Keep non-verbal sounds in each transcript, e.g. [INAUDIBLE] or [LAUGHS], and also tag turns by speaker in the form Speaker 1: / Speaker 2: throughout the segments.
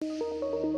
Speaker 1: Música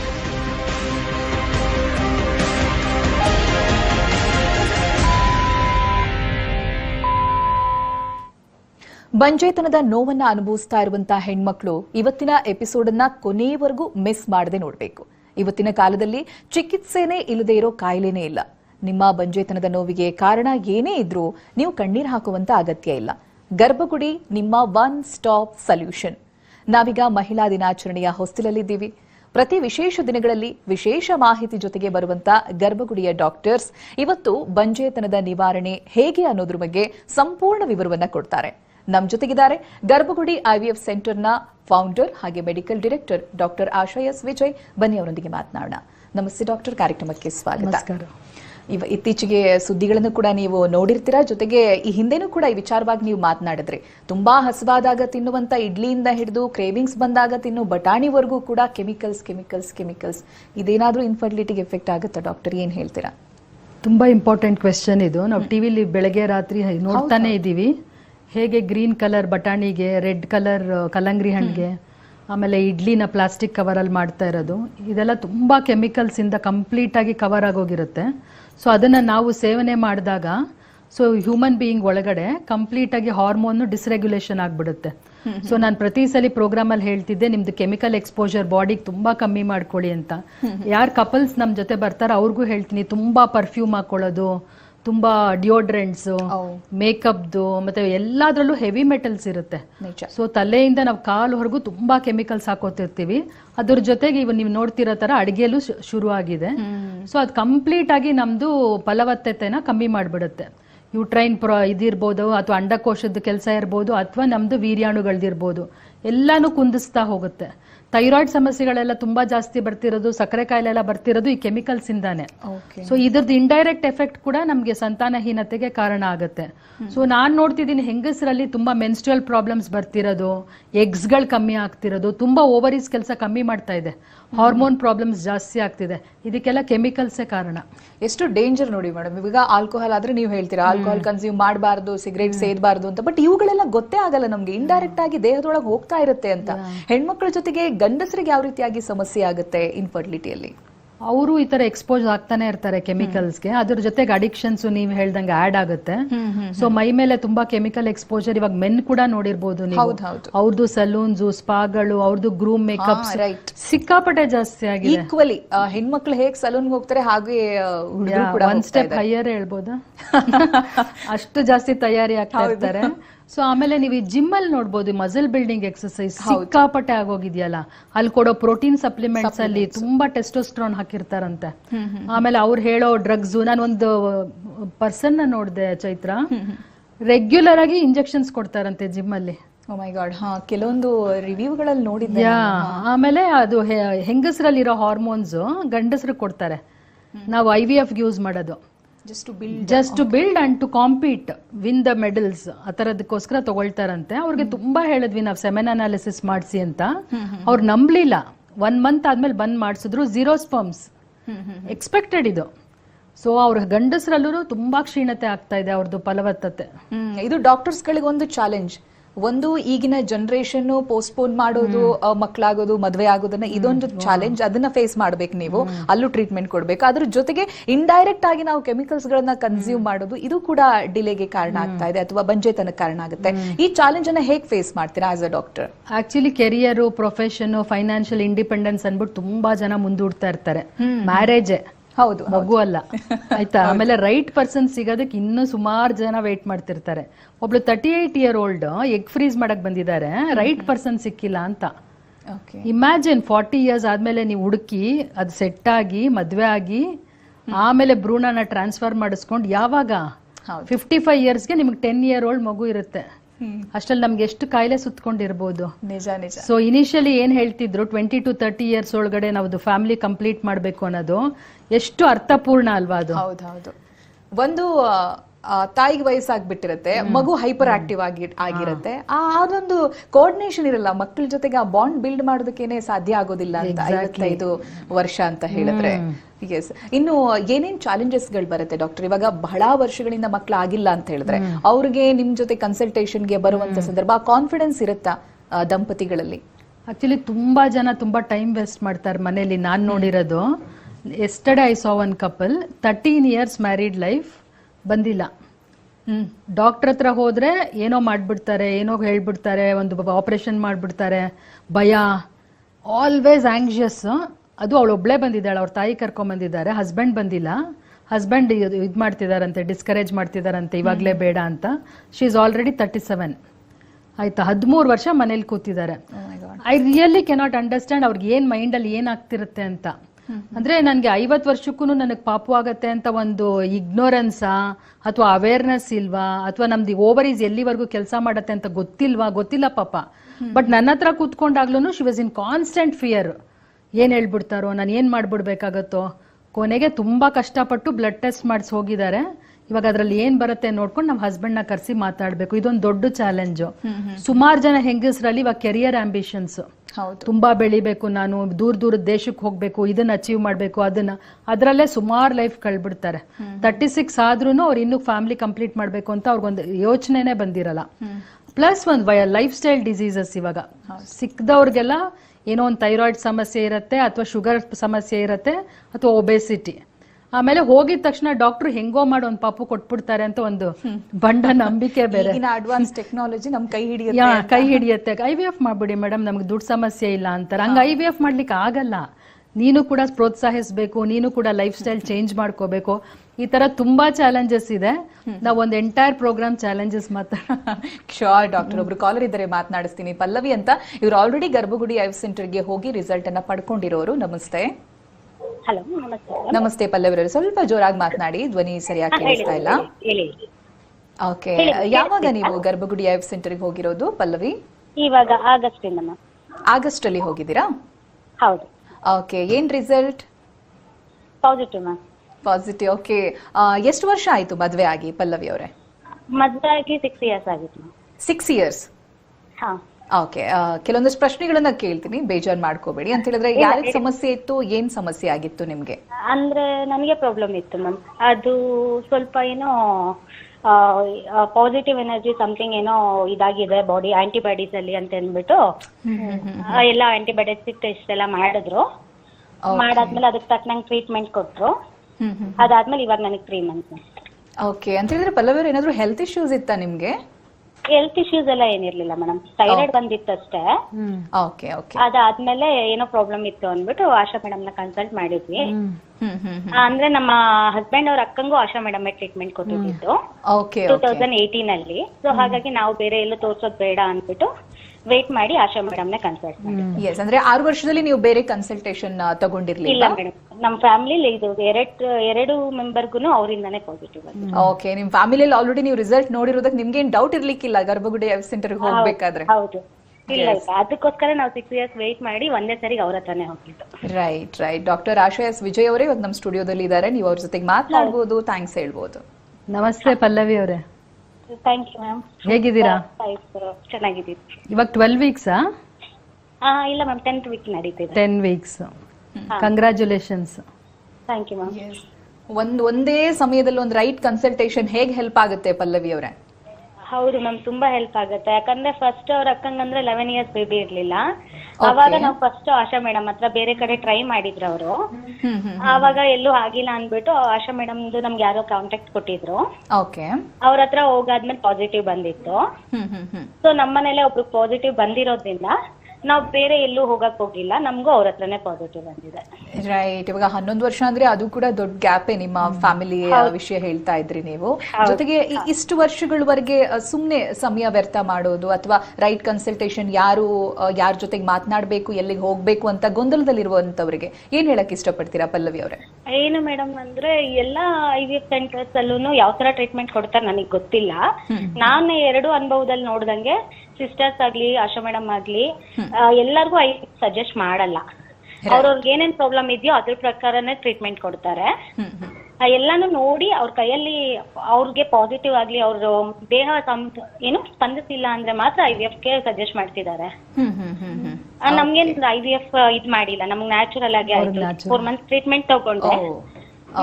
Speaker 1: ಬಂಜೇತನದ ನೋವನ್ನ ಅನುಭವಿಸ್ತಾ ಇರುವಂತಹ ಹೆಣ್ಮಕ್ಳು ಇವತ್ತಿನ ಎಪಿಸೋಡ್ ಅನ್ನ ಕೊನೆಯವರೆಗೂ ಮಿಸ್ ಮಾಡದೆ ನೋಡಬೇಕು. ಇವತ್ತಿನ ಕಾಲದಲ್ಲಿ ಚಿಕಿತ್ಸೆನೇ ಇಲ್ಲದೆ ಇರೋ ಕಾಯಿಲೆನೇ ಇಲ್ಲ. ನಿಮ್ಮ ಬಂಜೇತನದ ನೋವಿಗೆ ಕಾರಣ ಏನೇ ಇದ್ರೂ ನೀವು ಕಣ್ಣೀರು ಹಾಕುವಂತ ಅಗತ್ಯ ಇಲ್ಲ. ಗರ್ಭಗುಡಿ ನಿಮ್ಮ ಒನ್ ಸ್ಟಾಪ್ ಸೊಲ್ಯೂಷನ್. ನಾವೀಗ ಮಹಿಳಾ ದಿನಾಚರಣೆಯ ಹೊಸ್ತಿಲಲ್ಲಿದ್ದೀವಿ. ಪ್ರತಿ ವಿಶೇಷ ದಿನಗಳಲ್ಲಿ ವಿಶೇಷ ಮಾಹಿತಿ ಜೊತೆಗೆ ಬರುವಂತ ಗರ್ಭಗುಡಿಯ ಡಾಕ್ಟರ್ಸ್ ಇವತ್ತು ಬಂಜೇತನದ ನಿವಾರಣೆ ಹೇಗೆ ಅನ್ನೋದ್ರ ಬಗ್ಗೆ ಸಂಪೂರ್ಣ ವಿವರವನ್ನ ಕೊಡ್ತಾರೆ. ನಮ್ ಜೊತೆಗಿದ್ದಾರೆ ಗರ್ಭಗುಡಿ ಐವಿಎಫ್ ಸೆಂಟರ್ನ ಫೌಂಡರ್ ಹಾಗೆ medical director doctor Ashaya S Vijay. ಬನ್ನಿ ಅವರೊಂದಿಗೆ ಮಾತನಾಡೋಣ. ನಮಸ್ತೆ ಡಾಕ್ಟರ್. ಕಾರ್ಯಕ್ರಮಕ್ಕೆ ಸ್ವಾಗತ. ಇವ ಇತ್ತೀಚೆಗೆ ಸುದ್ದಿಗಳನ್ನು ಕೂಡ ನೀವು ನೋಡಿರ್ತೀರಾ? ಜೊತೆಗೆ ಈ ಹಿಂದೆನೂ ಕೂಡ ಈ ವಿಚಾರವಾಗಿ ನೀವು ಮಾತನಾಡಿದ್ರಿ ತುಂಬಾ ಹಸುವಾದಾಗ ತಿನ್ನುವಂತ ಇಡ್ಲಿಯಿಂದ ಹಿಡಿದು ಕ್ರೇವಿಂಗ್ಸ್ ಬಂದಾಗ ತಿನ್ನು ಬಟಾಣಿವರೆಗೂ ಕೂಡ ಕೆಮಿಕಲ್ಸ್ ಕೆಮಿಕಲ್ಸ್ ಕೆಮಿಕಲ್ಸ್ ಇದೇನಾದ್ರೂ ಇನ್ಫರ್ಟಿಲಿಟಿಗೆ ಎಫೆಕ್ಟ್ ಆಗುತ್ತಾ ಡಾಕ್ಟರ್? ಏನ್ ಹೇಳ್ತೀರಾ?
Speaker 2: ತುಂಬಾ ಇಂಪಾರ್ಟೆಂಟ್ ಕ್ವೆಶನ್ ಇದು. ನಾವು ಟಿವಿಲಿ ಬೆಳಗ್ಗೆ ರಾತ್ರಿ ನೋಡ್ತಾನೆ ಇದ್ದೀವಿ ಹೇಗೆ ಗ್ರೀನ್ ಕಲರ್ ಬಟಾಣಿಗೆ ರೆಡ್ ಕಲರ್ ಕಲಂಗ್ರಿ ಹಣ್ಣಿಗೆ ಆಮೇಲೆ ಇಡ್ಲಿನ ಪ್ಲಾಸ್ಟಿಕ್ ಕವರಲ್ಲಿ ಮಾಡ್ತಾ ಇರೋದು. ಇದೆಲ್ಲ ತುಂಬಾ ಕೆಮಿಕಲ್ಸ್ ಇಂದ ಕಂಪ್ಲೀಟ್ ಆಗಿ ಕವರ್ ಆಗೋಗಿರುತ್ತೆ. ಸೊ ಅದನ್ನ ನಾವು ಸೇವನೆ ಮಾಡಿದಾಗ ಸೊ ಹ್ಯೂಮನ್ ಬೀಯಿಂಗ್ ಒಳಗಡೆ ಕಂಪ್ಲೀಟ್ ಆಗಿ ಹಾರ್ಮೋನ್ ಡಿಸ್ರೆಗ್ಯುಲೇಷನ್ ಆಗ್ಬಿಡುತ್ತೆ. ಸೊ ನಾನು ಪ್ರತಿ ಸಲ ಪ್ರೋಗ್ರಾಮ್ ಅಲ್ಲಿ ಹೇಳ್ತಿದ್ದೆ ನಿಮ್ದು ಕೆಮಿಕಲ್ ಎಕ್ಸ್ಪೋಜರ್ ಬಾಡಿಗೆ ತುಂಬಾ ಕಮ್ಮಿ ಮಾಡ್ಕೊಳ್ಳಿ ಅಂತ. ಯಾರು ಕಪಲ್ಸ್ ನಮ್ ಜೊತೆ ಬರ್ತಾರ ಅವ್ರಿಗೂ ಹೇಳ್ತೀನಿ ತುಂಬಾ ಪರ್ಫ್ಯೂಮ್ ಹಾಕೊಳ್ಳೋದು ತುಂಬಾ ಡಿಯೋಡ್ರೆಂಟ್ಸ್ ಮೇಕಪ್ದು ಮತ್ತೆ ಎಲ್ಲಾದ್ರಲ್ಲೂ ಹೆವಿ ಮೆಟಲ್ಸ್ ಇರುತ್ತೆ. ಸೊ ತಲೆಯಿಂದ ನಾವು ಕಾಲ್ವರೆಗೂ ತುಂಬಾ ಕೆಮಿಕಲ್ಸ್ ಹಾಕೋತಿರ್ತೀವಿ. ಅದ್ರ ಜೊತೆಗೆ ಇವ್ ನೀವು ನೋಡ್ತಿರೋ ತರ ಅಡಿಗೆಯಲ್ಲೂ ಶುರು ಆಗಿದೆ ಸೊ ಅದು ಕಂಪ್ಲೀಟ್ ಆಗಿ ನಮ್ದು ಫಲವತ್ತತೆನ ಕಮ್ಮಿ ಮಾಡ್ಬಿಡುತ್ತೆ. ಯುಟ್ರೈನ್ ಪ್ರ ಇದಿರ್ಬೋದು ಅಥವಾ ಅಂಡಕೋಶದ ಕೆಲಸ ಇರ್ಬೋದು ಅಥವಾ ನಮ್ದು ವೀರ್ಯಾಣುಗಳ್ದಿರ್ಬೋದು. ಎಲ್ಲಾನು ಕುಂದಿಸ್ತಾ ಹೋಗುತ್ತೆ. ಥೈರಾಯ್ಡ್ ಸಮಸ್ಯೆಗಳೆಲ್ಲ ತುಂಬಾ ಜಾಸ್ತಿ ಬರ್ತಿರೋದು ಸಕ್ಕರೆ ಕಾಯಿಲೆ ಎಲ್ಲ ಬರ್ತಿರೋದು ಈ ಕೆಮಿಕಲ್ಸ್ ಇಂದಾನೆ. ಸೊ ಇದ್ರದ್ದು ಇಂಡೈರೆಕ್ಟ್ ಎಫೆಕ್ಟ್ ಕೂಡ ನಮಗೆ ಸಂತಾನಹೀನತೆಗೆ ಕಾರಣ ಆಗುತ್ತೆ. ಸೊ ನಾನ್ ನೋಡ್ತಿದ್ದೀನಿ ಹೆಂಗಸರಲ್ಲಿ ತುಂಬಾ ಮೆನ್ಸ್ಟ್ರಲ್ ಪ್ರಾಬ್ಲಮ್ಸ್ ಬರ್ತಿರೋದು ಎಗ್ಸ್ಗಳು ಕಮ್ಮಿ ಆಗ್ತಿರೋದು ತುಂಬಾ ಓವರೀಸ್ ಕೆಲಸ ಕಮ್ಮಿ ಮಾಡ್ತಾ ಇದೆ. ಹಾರ್ಮೋನ್ ಪ್ರಾಬ್ಲಮ್ಸ್ ಜಾಸ್ತಿ ಆಗ್ತಿದೆ. ಇದಕ್ಕೆಲ್ಲ ಕೆಮಿಕಲ್ಸೇ ಕಾರಣ.
Speaker 1: ಎಷ್ಟು ಡೇಂಜರ್ ನೋಡಿ ಮೇಡಮ್ ಈಗ ಆಲ್ಕೋಹಾಲ್ ಆದ್ರೆ ನೀವು ಹೇಳ್ತೀರಾ ಆಲ್ಕೋಹಾಲ್ ಕನ್ಸ್ಯೂಮ್ ಮಾಡಬಾರ್ದು ಸಿಗರೇಟ್ ಸೇದಬಾರ್ದು ಅಂತ ಬಟ್ ಇವುಗಳೆಲ್ಲ ಗೊತ್ತೇ ಆಗಲ್ಲ ನಮ್ಗೆ ಇಂಡೈರೆಕ್ಟ್ ಆಗಿ ದೇಹದೊಳಗೆ ಹೋಗ್ತಾ ಇರುತ್ತೆ ಅಂತ. ಹೆಣ್ಮಕ್ಳ ಜೊತೆಗೆ ಗಂಡಸರಿಗೆ ಯಾವ ರೀತಿಯಾಗಿ ಸಮಸ್ಯೆ ಆಗುತ್ತೆ ಇನ್ಫರ್ಟಿಲಿಟಿಯಲ್ಲಿ
Speaker 2: ಅವರು ಈ ತರ ಎಕ್ಸ್ಪೋಸ್ ಆಗ್ತಾನೆ ಇರ್ತಾರೆ ಕೆಮಿಕಲ್ಸ್ಗೆ ಅದ್ರ ಜೊತೆಗೆ ಅಡಿಕ್ಷನ್ಸ್ ನೀವು ಹೇಳ್ದಂಗೆ ಆಡ್ ಆಗುತ್ತೆ. ಸೊ ಮೈ ಮೇಲೆ ತುಂಬಾ ಕೆಮಿಕಲ್ ಎಕ್ಸ್ಪೋಜರ್ ಇವಾಗ ಮೆನ್ ಕೂಡ ನೋಡಿರ್ಬೋದು ನೀವು. ಅವ್ರದ್ದು ಸಲೂನ್ಸ್ ಸ್ಪಾಗಳು ಅವ್ರದ್ದು ಗ್ರೂಮ್ ಮೇಕಪ್ಸ್
Speaker 1: ರೈಟ್
Speaker 2: ಸಿಕ್ಕಾಪಟ್ಟೆ ಜಾಸ್ತಿ ಆಗಿದೆ.
Speaker 1: ಈಕ್ವಲಿ ಹೆಣ್ಮಕ್ಳು ಹೇಗ್ ಸಲೂನ್ ಹೋಗ್ತಾರೆ ಹಾಗೆ
Speaker 2: ಒನ್ ಸ್ಟೆಪ್ ಹೈಯರ್ ಹೇಳ್ಬೋದಾ? [LAUGHS] ಅಷ್ಟು ಜಾಸ್ತಿ ತಯಾರಿ ಆಗ್ತಾ ಇರ್ತಾರೆ. ಸೊ ಆಮೇಲೆ ನೀವು ಈ ಜಿಮ್ ಅಲ್ಲಿ ನೋಡ್ಬೋದು ಮಸಲ್ ಬಿಲ್ಡಿಂಗ್ ಎಕ್ಸಸೈಸ್ ಸಿಕ್ಕಾಪಟ್ಟೆ ಆಗೋಗಿದೆಯಲ್ಲ? ಅಲ್ಲಿ ಕೊಡೋ ಪ್ರೋಟೀನ್ ಸಪ್ಲಿಮೆಂಟ್ಸ್ ಅಲ್ಲಿ ತುಂಬಾ ಟೆಸ್ಟೋಸ್ಟ್ರಾನ್ ಹಾಕಿರ್ತಾರಂತೆ. ಆಮೇಲೆ ಅವ್ರು ಹೇಳೋ ಡ್ರಗ್ಸ್ ನಾನು ಒಂದು ಪರ್ಸನ್ನ ನೋಡಿದೆ ಚೈತ್ರ. ರೆಗ್ಯುಲರ್ ಆಗಿ ಇಂಜೆಕ್ಷನ್ಸ್ ಕೊಡ್ತಾರಂತೆ ಜಿಮ್ ಅಲ್ಲಿ.
Speaker 1: ಗಾಡ್ ಹಾ ಕೆಲವೊಂದು ರಿವ್ಯೂಗಳಲ್ಲಿ ನೋಡಿದ್ದೆ
Speaker 2: ಆಮೇಲೆ ಅದು ಹೆಂಗಸರಲ್ಲಿರೋ ಹೆಂಗಸ್ರಲ್ಲಿರೋ ಹಾರ್ಮೋನ್ಸ್ ಗಂಡಸ್ರು ಕೊಡ್ತಾರೆ. ನಾವು ಐ ವಿ ಎಫ್ ಯೂಸ್ ಮಾಡೋದು.
Speaker 1: Just to build
Speaker 2: just to build and to compete win the medals ಆ ಥರದಕ್ಕೋಸ್ಕರ ತಗೊಳ್ತಾರಂತೆ. ಅವ್ರಿಗೆ ತುಂಬಾ ಹೇಳಿದ್ವಿ ನಾವು ಸೆಮೆನ್ ಅನಾಲಿಸಿಸ್ ಮಾಡಿಸಿ ಅಂತ. ಅವ್ರು ನಂಬಲಿಲ್ಲ. ಒನ್ ಮಂತ್ ಆದ್ಮೇಲೆ ಬಂದ್ ಮಾಡಿಸಿದ್ರು ಝೀರೋ ಸ್ಪರ್ಮ್ಸ್ ಎಕ್ಸ್ಪೆಕ್ಟೆಡ್ ಇದು. ಸೊ ಅವ್ರ ಗಂಡಸರಲ್ಲೂ ತುಂಬಾ ಕ್ಷೀಣತೆ ಆಗ್ತಾ ಇದೆ ಅವ್ರದ್ದು ಫಲವತ್ತತೆ.
Speaker 1: ಇದು ಡಾಕ್ಟರ್ಸ್ ಗಳಿಗೆ ಒಂದು ಚಾಲೆಂಜ್ ಒಂದು ಈಗಿನ ಜನರೇಷನ್ ಪೋಸ್ಟ್ಪೋನ್ ಮಾಡೋದು ಮಕ್ಕಳಾಗೋದು ಮದುವೆ ಆಗೋದನ್ನ ಇದೊಂದು ಚಾಲೆಂಜ್ ಅದನ್ನ ಫೇಸ್ ಮಾಡ್ಬೇಕು ನೀವು. ಅಲ್ಲೂ ಟ್ರೀಟ್ಮೆಂಟ್ ಕೊಡ್ಬೇಕು. ಅದ್ರ ಜೊತೆಗೆ ಇಂಡೈರೆಕ್ಟ್ ಆಗಿ ನಾವು ಕೆಮಿಕಲ್ಸ್ ಗಳನ್ನ ಕನ್ಸ್ಯೂಮ್ ಮಾಡೋದು ಇದು ಕೂಡ ಡಿಲೇಗೆ ಕಾರಣ ಆಗ್ತಾ ಇದೆ ಅಥವಾ ಬಂಜೆತನಕ್ಕೆ ಕಾರಣ ಆಗುತ್ತೆ. ಈ ಚಾಲೆಂಜ್ ಅನ್ನ ಹೇಗೆ ಫೇಸ್ ಮಾಡ್ತೀರಾ as a doctor
Speaker 2: actually career profession financial independence ಅನ್ಬಿಟ್ಟು ತುಂಬಾ ಜನ ಮುಂದೂಡ್ತಾ ಇರ್ತಾರೆ. ಮ್ಯಾರೇಜೇ
Speaker 1: ಹೌದು
Speaker 2: ಮಗು ಅಲ್ಲ. [LAUGHS] ಆಯ್ತಾ? ಆಮೇಲೆ ರೈಟ್ ಪರ್ಸನ್ ಸಿಗೋದಕ್ಕೆ ಇನ್ನೂ ಸುಮಾರು ಜನ ವೇಟ್ ಮಾಡ್ತಿರ್ತಾರೆ. ಒಬ್ಳು thirty eight year old egg freeze ಮಾಡಕ್ ಬಂದಿದ್ದಾರೆ ರೈಟ್ ಪರ್ಸನ್ ಸಿಕ್ಕಿಲ್ಲ ಅಂತ. ಇಮ್ಯಾಜಿನ್ ಫಾರ್ಟಿ ಇಯರ್ಸ್ ಆದ್ಮೇಲೆ ನೀವು ಹುಡುಕಿ ಅದು ಸೆಟ್ ಆಗಿ ಮದ್ವೆ ಆಗಿ ಆಮೇಲೆ ಭ್ರೂಣನ ಟ್ರಾನ್ಸ್ಫರ್ ಮಾಡಿಸ್ಕೊಂಡು ಯಾವಾಗ? ಫಿಫ್ಟಿ ಫೈವ್ ಇಯರ್ಸ್ಗೆ ನಿಮ್ಗೆ ಟೆನ್ ಇಯರ್ ಓಲ್ಡ್ ಮಗು ಇರುತ್ತೆ. ಅಷ್ಟ್ರಲ್ಲಿ ನಮ್ಗೆ ಎಷ್ಟು ಕಾಯಿಲೆ ಸುತ್ತಕೊಂಡಿರ್ಬೋದು
Speaker 1: ನಿಜ ನಿಜ.
Speaker 2: ಸೊ ಇನಿಷಿಯಲಿ ಏನ್ ಹೇಳ್ತಿದ್ರು ಟ್ವೆಂಟಿ ಟು ತರ್ಟಿ ಇಯರ್ಸ್ ಒಳಗಡೆ ನಾವು ಫ್ಯಾಮಿಲಿ ಕಂಪ್ಲೀಟ್ ಮಾಡ್ಬೇಕು ಅನ್ನೋದು ಎಷ್ಟು ಅರ್ಥಪೂರ್ಣ ಅಲ್ವಾ ಅದು?
Speaker 1: ಹೌದು ಹೌದು. ಒಂದು ತಾಯಿಗೆ ವಯಸ್ಸಾಗ್ಬಿಟ್ಟಿರುತ್ತೆ ಮಗು ಹೈಪರ್ ಆಕ್ಟಿವ್ ಆಗಿ ಆಗಿರುತ್ತೆ. ಆ ಅದೊಂದು ಕೋಆರ್ಡಿನೇಷನ್ ಇರಲ್ಲ ಮಕ್ಕಳ ಜೊತೆಗೆ ಆ ಬಾಂಡ್ ಬಿಲ್ಡ್ ಮಾಡೋದಕ್ಕೇನೆ ಸಾಧ್ಯ ಆಗೋದಿಲ್ಲ ಅಂತ ಐವತ್ತೈದು ವರ್ಷ ಅಂತ ಹೇಳಿದ್ರೆ. ಎಸ್ ಇನ್ನು ಏನೇನ್ ಚಾಲೆಂಜಸ್ಗಳು ಬರುತ್ತೆ ಡಾಕ್ಟರ್ ಇವಾಗ ಬಹಳ ವರ್ಷಗಳಿಂದ ಮಕ್ಕಳು ಆಗಿಲ್ಲ ಅಂತ ಹೇಳಿದ್ರೆ ಅವ್ರಿಗೆ ನಿಮ್ ಜೊತೆ ಕನ್ಸಲ್ಟೇಷನ್ಗೆ ಬರುವಂತ ಸಂದರ್ಭ ಕಾನ್ಫಿಡೆನ್ಸ್ ಇರುತ್ತಾ ದಂಪತಿಗಳಲ್ಲಿ?
Speaker 2: ಆಕ್ಚುಲಿ ತುಂಬಾ ಜನ ತುಂಬಾ ಟೈಮ್ ವೇಸ್ಟ್ ಮಾಡ್ತಾರೆ ಮನೇಲಿ. ನಾನ್ ನೋಡಿರೋದು yesterday I saw one couple thirteen years married life ಬಂದಿಲ್ಲ.
Speaker 1: ಹ್ಮ್.
Speaker 2: ಡಾಕ್ಟರ್ ಹತ್ರ ಹೋದ್ರೆ ಏನೋ ಮಾಡ್ಬಿಡ್ತಾರೆ ಏನೋ ಹೇಳ್ಬಿಡ್ತಾರೆ ಒಂದು ಆಪರೇಷನ್ ಮಾಡ್ಬಿಡ್ತಾರೆ ಭಯ ಆಲ್ವೇಸ್ ಆಂಗ್ಷಿಯಸ್ ಅದು ಅವಳು ಒಬ್ಳೆ ಬಂದಿದ್ದಾಳೆ ಅವ್ರ ತಾಯಿ ಕರ್ಕೊಂಡ್ ಬಂದಿದ್ದಾರೆ ಹಸ್ಬೆಂಡ್ ಬಂದಿಲ್ಲ. ಹಸ್ಬೆಂಡ್ ಇದು ಮಾಡ್ತಿದಾರಂತೆ ಡಿಸ್ಕರೇಜ್ ಮಾಡ್ತಿದಾರಂತೆ ಇವಾಗ್ಲೇ ಬೇಡ ಅಂತ. She is already thirty seven ಆಯ್ತಾ? ಹದಿಮೂರು ವರ್ಷ ಮನೇಲಿ ಕೂತಿದ್ದಾರೆ. ಐ ರಿಯಲಿ ಕೆನಾಟ್ ಅಂಡರ್ಸ್ಟ್ಯಾಂಡ್ ಅವ್ರಿಗೆ ಏನು ಮೈಂಡ್ ಅಲ್ಲಿ ಏನ್ ಆಗ್ತಿರುತ್ತೆ ಅಂತ. ಅಂದ್ರೆ ನನ್ಗೆ ಐವತ್ ವರ್ಷಕ್ಕೂ ನನಗೆ ಪಾಪು ಆಗತ್ತೆ ಅಂತ ಒಂದು ಇಗ್ನೋರೆನ್ಸಾ ಅಥವಾ ಅವೇರ್ನೆಸ್ ಇಲ್ವಾ? ಅಥವಾ ನಮ್ದು ಓವರೀಸ್ ಎಲ್ಲಿವರೆಗೂ ಕೆಲಸ ಮಾಡತ್ತೆ ಅಂತ ಗೊತ್ತಿಲ್ವಾ? ಗೊತ್ತಿಲ್ಲ ಪಾಪ. ಬಟ್ ನನ್ನ ಹತ್ರ ಕೂತ್ಕೊಂಡಾಗ್ಲೂ she was in constant fear ಏನ್ ಹೇಳ್ಬಿಡ್ತಾರೋ? ನಾನು ಏನ್ ಮಾಡ್ಬಿಡ್ಬೇಕಾಗತ್ತೋ? ಕೊನೆಗೆ ತುಂಬಾ ಕಷ್ಟಪಟ್ಟು ಬ್ಲಡ್ ಟೆಸ್ಟ್ ಮಾಡಿಸಿ ಹೋಗಿದ್ದಾರೆ. ಇವಾಗ ಅದ್ರಲ್ಲಿ ಏನ್ ಬರುತ್ತೆ ನೋಡ್ಕೊಂಡು ನಮ್ಮ ಹಸ್ಬೆಂಡ್ನ ಕರೆಸಿ ಮಾತಾಡ್ಬೇಕು. ಇದೊಂದು ದೊಡ್ಡ ಚಾಲೆಂಜ್ ಸುಮಾರು ಜನ ಹೆಂಗಸರಲ್ಲಿ ಇವಾಗ ಕೆರಿಯರ್ ಆಂಬಿಷನ್ಸ್ ತುಂಬಾ ಬೆಳಿಬೇಕು ನಾನು ದೂರ ದೂರ ದೇಶಕ್ಕೆ ಹೋಗ್ಬೇಕು ಇದನ್ನ ಅಚೀವ್ ಮಾಡ್ಬೇಕು ಅದನ್ನ. ಅದರಲ್ಲೇ ಸುಮಾರು ಲೈಫ್ ಕಳ್ಬಿಡ್ತಾರೆ. ತರ್ಟಿ ಸಿಕ್ಸ್ ಆದ್ರೂ ಅವ್ರು ಇನ್ನೂ ಫ್ಯಾಮಿಲಿ ಕಂಪ್ಲೀಟ್ ಮಾಡ್ಬೇಕು ಅಂತ ಅವ್ರಿಗೊಂದು ಯೋಚನೆನೇ ಬಂದಿರಲ್ಲ. ಪ್ಲಸ್ ಒಂದು ವಯ ಲೈಫ್ ಸ್ಟೈಲ್ ಡಿಸೀಸಸ್ ಇವಾಗ ಸಿಕ್ಕದವ್ರಿಗೆಲ್ಲ ಏನೋ ಒಂದು ಥೈರಾಯ್ಡ್ ಸಮಸ್ಯೆ ಇರುತ್ತೆ ಅಥವಾ ಶುಗರ್ ಸಮಸ್ಯೆ ಇರುತ್ತೆ ಅಥವಾ ಒಬೆಸಿಟಿ ಆಮೇಲೆ ಹೋಗಿದ ತಕ್ಷಣ ಡಾಕ್ಟರ್ ಹೆಂಗೋ ಮಾಡಿ ಒಂದ್ ಪಾಪು ಕೊಟ್ಬಿಡ್ತಾರೆ ಅಂತ ಒಂದು ಬಂಡ ನಂಬಿಕೆ ಬೇರೆ.
Speaker 1: ಅಡ್ವಾನ್ಸ್ ಟೆಕ್ನಾಲಜಿ ನಮ್ ಕೈ ಹಿಡಿಯುತ್ತೆ
Speaker 2: ಕೈ ಹಿಡಿಯುತ್ತೆ. ಐ ವಿ ಎಫ್ ಮಾಡ್ಬಿಡಿ ಮೇಡಮ್ ನಮ್ಗೆ ದುಡ್ಡು ಸಮಸ್ಯೆ ಇಲ್ಲ ಅಂತಾರೆ. ಹಂಗ ಐ ವಿ ಎಫ್ ಮಾಡ್ಲಿಕ್ಕೆ ಆಗಲ್ಲ. ನೀನು ಕೂಡ ಪ್ರೋತ್ಸಾಹಿಸಬೇಕು ನೀನು ಕೂಡ ಲೈಫ್ ಸ್ಟೈಲ್ ಚೇಂಜ್ ಮಾಡ್ಕೋಬೇಕು. ಈ ತರ ತುಂಬಾ ಚಾಲೆಂಜಸ್ ಇದೆ. ನಾವು ಒಂದು ಎಂಟೈರ್ ಪ್ರೋಗ್ರಾಮ್ ಚಾಲೆಂಜಸ್ ಮಾತ್ರ.
Speaker 1: ಶ್ಯೂರ್ ಡಾಕ್ಟರ್ ಒಬ್ರು ಕಾಲರ್ ಇದ್ದಾರೆ ಮಾತನಾಡಿಸ್ತೀನಿ. ಪಲ್ಲವಿ ಅಂತ ಇವ್ರು ಆಲ್ರೆಡಿ ಗರ್ಭಗುಡಿ ಐವ್ ಸೆಂಟರ್ಗೆ ಹೋಗಿ ರಿಸಲ್ಟ್ ಅನ್ನ ಪಡ್ಕೊಂಡಿರೋರು. ನಮಸ್ತೆ.
Speaker 3: ಹಲೋ ನಮಸ್ತೆ.
Speaker 1: ನಮಸ್ತೆ ಪಲ್ಲವಿ ಅವರೇ ಸ್ವಲ್ಪ ಜೋರಾಗಿ ಮಾತನಾಡಿ. ಧ್ವನಿ ಸರಿಯಾಗಿ ಕೇಳಿಸ್ತಾ ಇಲ್ಲ. ಓಕೆ. ಯಾವಾಗ ನೀವು ಗರ್ಭಗುಡಿ ಐಫ್ ಸೆಂಟರ್ ಹೋಗಿರೋದು ಪಲ್ಲವಿ?
Speaker 3: ಇವಾಗ ಆಗಸ್ಟ್ ಇಂದ
Speaker 1: ಆಗಸ್ಟ್ ಅಲ್ಲಿ ಹೋಗಿದ್ದೀರಾ?
Speaker 3: ಹೌದು.
Speaker 1: ಓಕೆ. ಏನ್ result?
Speaker 3: Positive ma'am.
Speaker 1: Positive. Okay. ಎಷ್ಟು ವರ್ಷ ಆಯ್ತು ಮದುವೆ ಆಗಿ ಪಲ್ಲವಿ ಅವರೇ
Speaker 3: ಮದುವೆ ಆಗಿ ಸಿಕ್ಸ್ ಇಯರ್ಸ್ ಆಗಿತ್ತು
Speaker 1: ಸಿಕ್ಸ್ ಇಯರ್ಸ್
Speaker 3: ಹಾ.
Speaker 1: ಓಕೆ ಕೆಲವೊಂದಷ್ಟು ಪ್ರಶ್ನೆಗಳನ್ನ ಕೇಳ್ತೀನಿ ಬೇಜಾರ್ ಮಾಡ್ಕೋಬೇಡಿ. ಅಂತ ಹೇಳಿದ್ರೆ ಯಾರಿಗೆ ಸಮಸ್ಯೆ ಇತ್ತು ಏನ್ ಸಮಸ್ಯೆ ಆಗಿತ್ತು ನಿಮ್ಗೆ?
Speaker 3: ಅಂದ್ರೆ ನನಗೆ ಪ್ರಾಬ್ಲಮ್ ಇತ್ತು ಮ್ಯಾಮ್ ಅದು ಸ್ವಲ್ಪ ಏನೋ ಪಾಸಿಟಿವ್ ಎನರ್ಜಿ ಸಮಥಿಂಗ್ ಏನೋ ಇದಾಗಿದೆ ಬಾಡಿ ಆಂಟಿಬಾಡೀಸ್ ಅಲ್ಲಿ ಅಂತ ಅಂದ್ಬಿಟ್ಟು ಎಲ್ಲ ಆಂಟಿಬಯೋಟಿಕ್ ಟೆಸ್ಟ್ ಎಲ್ಲ ಮಾಡಿದ್ರು. ಮಾಡಾದ್ಮೇಲೆ ಅದಕ್ಕೆ ತಕ್ಕನಂಗೆ ಟ್ರೀಟ್ಮೆಂಟ್ ಕೊಟ್ರು. ಅದಾದ್ಮೇಲೆ ಇವಾಗ ನನಗೆ ತ್ರೀ ಮಂತ್
Speaker 1: ಓಕೆ ಅಂತ ಹೇಳಿದ್ರೆ ಪಲ್ಲವರು ಏನಾದ್ರು ಹೆಲ್ತ್ ಇಶ್ಯೂಸ್ ಇತ್ತಾ ನಿಮ್ಗೆ?
Speaker 3: ಹೆಲ್ತ್ ಇಶ್ಯೂಸ್ ಎಲ್ಲ ಏನಿರ್ಲಿಲ್ಲ ಮೇಡಮ್ ಥೈರಾಯ್ಡ್ ಬಂದಿತ್ತು ಅಷ್ಟೇ
Speaker 1: ಓಕೆ ಓಕೆ
Speaker 3: ಅದಾದ್ಮೇಲೆ ಏನೋ ಪ್ರಾಬ್ಲಮ್ ಇತ್ತು ಅಂದ್ಬಿಟ್ಟು ಆಶಾ ಮೇಡಮ್ನ ಕನ್ಸಲ್ಟ್ ಮಾಡಿದ್ವಿ.
Speaker 1: ಹ್ಮ್. ಹ್ಮ್ ಹ್ಮ್
Speaker 3: ಅಂದ್ರೆ ನಮ್ಮ ಹಸ್ಬೆಂಡ್ ಅವ್ರ ಅಕ್ಕಂಗೂ ಆಶಾ ಮೇಡಮ್ ಟ್ರೀಟ್ಮೆಂಟ್ ಕೊಟ್ಟಿದ್ದು.
Speaker 1: ಓಕೆ
Speaker 3: ಟೂ ತೌಸಂಡ್ ಏಯ್ಟೀನ್ ಅಲ್ಲಿ. ಸೊ ಹಾಗಾಗಿ ನಾವು ಬೇರೆ ಎಲ್ಲೂ ತೋರ್ಸೋದ್ ಬೇಡ ಅಂದ್ಬಿಟ್ಟು ವೇಟ್ ಮಾಡಿ ಆಶಾ ಮೇಡಮ್ನ ಕನ್ಸಲ್ಟ್ ಮಾಡಿ
Speaker 1: ಎಸ್ ಅಂದ್ರೆ ಆರು ವರ್ಷದಲ್ಲಿ ನೀವು ಬೇರೆ ಕನ್ಸಲ್ಟೇಷನ್
Speaker 3: ಇಲ್ಲ
Speaker 1: ತಗೊಂಡಿರ್ಲಿಲ್ಲ
Speaker 3: ಮೇಡಮ್ ನಮ್ಮ ಫ್ಯಾಮಿಲಿ ಇದು ಎರಡು ಎರಡು ಮೆಂಬರ್ಗೂನು ಅವರಿಂದಾನೇ ಪಾಸಿಟಿವ್ ಬಂದಿದೆ
Speaker 1: ಓಕೆ ನಿಮ್ ಫ್ಯಾಮಿಲಿಯಲ್ಲಿ ಆಲ್ರೆಡಿ ನೀವು ರಿಸಲ್ಟ್ ನೋಡಿರೋದಕ್ಕೆ ನಿಮ್ಗೆ ಏನ್ ಡೌಟ್ ಇರ್ಲಿಕ್ಕಿಲ್ಲ? ಗರ್ಭಗುಡಿ ಹೆಲ್ತ್ ಸೆಂಟರ್ ಹೋಗ್ಬೇಕಾದ್ರೆ.
Speaker 3: ಹೌದು. ಇಲ್ಲ ಇಲ್ಲ. ಅದಕ್ಕೋಸ್ಕರ ನಾವು ಸಿಕ್ಸ್ ಇಯರ್ಸ್ ವೇಟ್ ಮಾಡಿ ಒಂದೇ ಸರಿಗೆ ಅವ್ರ ಹತ್ರನೇ ಹೋಗಿದ್ದು.
Speaker 1: Right right doctor Asha S Vijay ಅವರೇ ಇವಾಗ ನಮ್ಮ ಸ್ಟುಡಿಯೋದಲ್ಲಿ ಇದ್ದಾರೆ ನೀವು ಅವ್ರ ಜೊತೆಗೆ ಮಾತನಾಡ್ಬೋದು ಥ್ಯಾಂಕ್ಸ್ ಹೇಳ್ಬೋದು.
Speaker 2: ನಮಸ್ತೆ ಪಲ್ಲವಿ ಅವರೇ.
Speaker 3: ಥ್ಯಾಂಕ್ ಯು ಮ್ಯಾಮ್
Speaker 2: ಹೇಗಿದ್ದೀರಾ?
Speaker 3: ಚೆನ್ನಾಗಿದ್ದೀನಿ
Speaker 2: ಇವಾಗ ಟ್ವೆಲ್ ವೀಕ್ಸ್
Speaker 3: ಆ, ಇಲ್ಲ ಮ್ಯಾಮ್ ಟೆಂತ್ ವೀಕ್ ನಡೀತಿದೆ.
Speaker 2: Ten weeks congratulations
Speaker 3: thank you ma'am
Speaker 1: ಒಂದ್ ಒಂದೇ ಸಮಯದಲ್ಲಿ ಒಂದು ರೈಟ್ ಕನ್ಸಲ್ಟೇಷನ್ ಹೇಗೆ ಹೆಲ್ಪ್ ಆಗುತ್ತೆ ಪಲ್ಲವಿ ಅವರೇ?
Speaker 3: ಹೌದು ಮ್ಯಾಮ್ ತುಂಬಾ ಹೆಲ್ಪ್ ಆಗುತ್ತೆ. ಯಾಕಂದ್ರೆ ಫಸ್ಟ್ ಅವ್ರ ಅಕ್ಕಂಗಂದ್ರೆ ಲೆವೆನ್ ಇಯರ್ಸ್ ಬೇಬಿ ಇರ್ಲಿಲ್ಲ. ಅವಾಗ ನಾವು ಫಸ್ಟ್ ಆಶಾ ಮೇಡಮ್ ಹತ್ರ ಬೇರೆ ಕಡೆ ಟ್ರೈ ಮಾಡಿದ್ರು ಅವರು.
Speaker 1: ಹ್ಮ್ ಹ್ಮ್
Speaker 3: ಆವಾಗ ಎಲ್ಲೂ ಆಗಿಲ್ಲ ಅಂದ್ಬಿಟ್ಟು ಆಶಾ ಮೇಡಮ್ದು ನಮ್ಗೆ ಯಾರೋ ಕಾಂಟ್ಯಾಕ್ಟ್ ಕೊಟ್ಟಿದ್ರು.
Speaker 1: ಓಕೆ
Speaker 3: ಅವ್ರ ಹತ್ರ ಹೋಗಾದ್ಮೇಲೆ ಪಾಸಿಟಿವ್ ಬಂದಿತ್ತು.
Speaker 1: ಹ್ಮ್ ಹ್ಮ್ ಹ್ಮ್.
Speaker 3: ಸೊ ನಮ್ಮನೇಲೆ ಒಬ್ರು ಪಾಸಿಟಿವ್ ಬಂದಿರೋದ್ರಿಂದ ನಾವು ಬೇರೆ ಎಲ್ಲೂ ಹೋಗಕ್ ಹೋಗಿಲ್ಲ ನಮಗೂ ಅವ್ರ ಹತ್ರನೇ ಪಾಸಿಟಿವ್ ಬಂದಿದೆ.
Speaker 1: ರೈಟ್ ಇವಾಗ ಹನ್ನೊಂದು ವರ್ಷ ಅಂದ್ರೆ ಅದು ಕೂಡ ದೊಡ್ಡ ಗ್ಯಾಪೇ ನಿಮ್ಮ ಫ್ಯಾಮಿಲಿ ವಿಷಯ ಹೇಳ್ತಾ ಇದ್ರಿ ನೀವು. ಜೊತೆಗೆ ಇಷ್ಟು ವರ್ಷಗಳವರೆಗೆ ಸುಮ್ನೆ ಸಮಯ ವ್ಯರ್ಥ ಮಾಡೋದು ಅಥವಾ ರೈಟ್ ಕನ್ಸಲ್ಟೇಷನ್ ಯಾರು ಯಾರ ಜೊತೆಗೆ ಮಾತನಾಡಬೇಕು ಎಲ್ಲಿಗೆ ಹೋಗ್ಬೇಕು ಅಂತ ಗೊಂದಲದಲ್ಲಿರುವಂತವ್ರಿಗೆ ಏನ್ ಹೇಳಕ್ ಇಷ್ಟಪಡ್ತೀರಾ ಪಲ್ಲವಿ ಅವರೇ?
Speaker 3: ಏನು ಮೇಡಮ್ ಅಂದ್ರೆ ಎಲ್ಲಾ ಐ ವಿ ಎಫ್ ಸೆಂಟರ್ಸ್ ಅಲ್ಲೂ ಯಾವ ತರ ಟ್ರೀಟ್ಮೆಂಟ್ ಕೊಡ್ತಾರೆ ನನಗೆ ಗೊತ್ತಿಲ್ಲ. ನಾನು ಎರಡು ಅನುಭವದಲ್ಲಿ ನೋಡ್ದಂಗೆ ಸಿಸ್ಟರ್ಸ್ ಆಗ್ಲಿ ಆಶಾ ಮೇಡಮ್ ಆಗ್ಲಿ ಎಲ್ಲರಿಗೂ ಐ ಸಜೆಸ್ಟ್ ಮಾಡಲ್ಲ. ಅವ್ರವ್ರಿಗೆ ಏನೇನ್ ಪ್ರಾಬ್ಲಮ್ ಇದೆಯೋ ಅದ್ರ ಪ್ರಕಾರನೇ ಟ್ರೀಟ್ಮೆಂಟ್ ಕೊಡ್ತಾರೆ. ಎಲ್ಲಾನು ನೋಡಿ ಅವ್ರ ಕೈಯಲ್ಲಿ ಅವ್ರಿಗೆ ಪಾಸಿಟಿವ್ ಆಗ್ಲಿ ಅವ್ರ ದೇಹ ಏನು ಸ್ಪಂದಿಸಿಲ್ಲ ಅಂದ್ರೆ ಮಾತ್ರ ಐ ವಿ ಎಫ್ಗೆ ಸಜೆಸ್ಟ್ ಮಾಡ್ತಿದ್ದಾರೆ. ನಮ್ಗೇನ್ ಐ ವಿ ಎಫ್ ಇದ್ ಮಾಡಿಲ್ಲ. ನಮ್ಗೆ ನ್ಯಾಚುರಲ್ ಆಗಿ ಆಯ್ತು. ಫೋರ್ ಮಂತ್ ಟ್ರೀಟ್ಮೆಂಟ್ ತಗೊಂಡೆ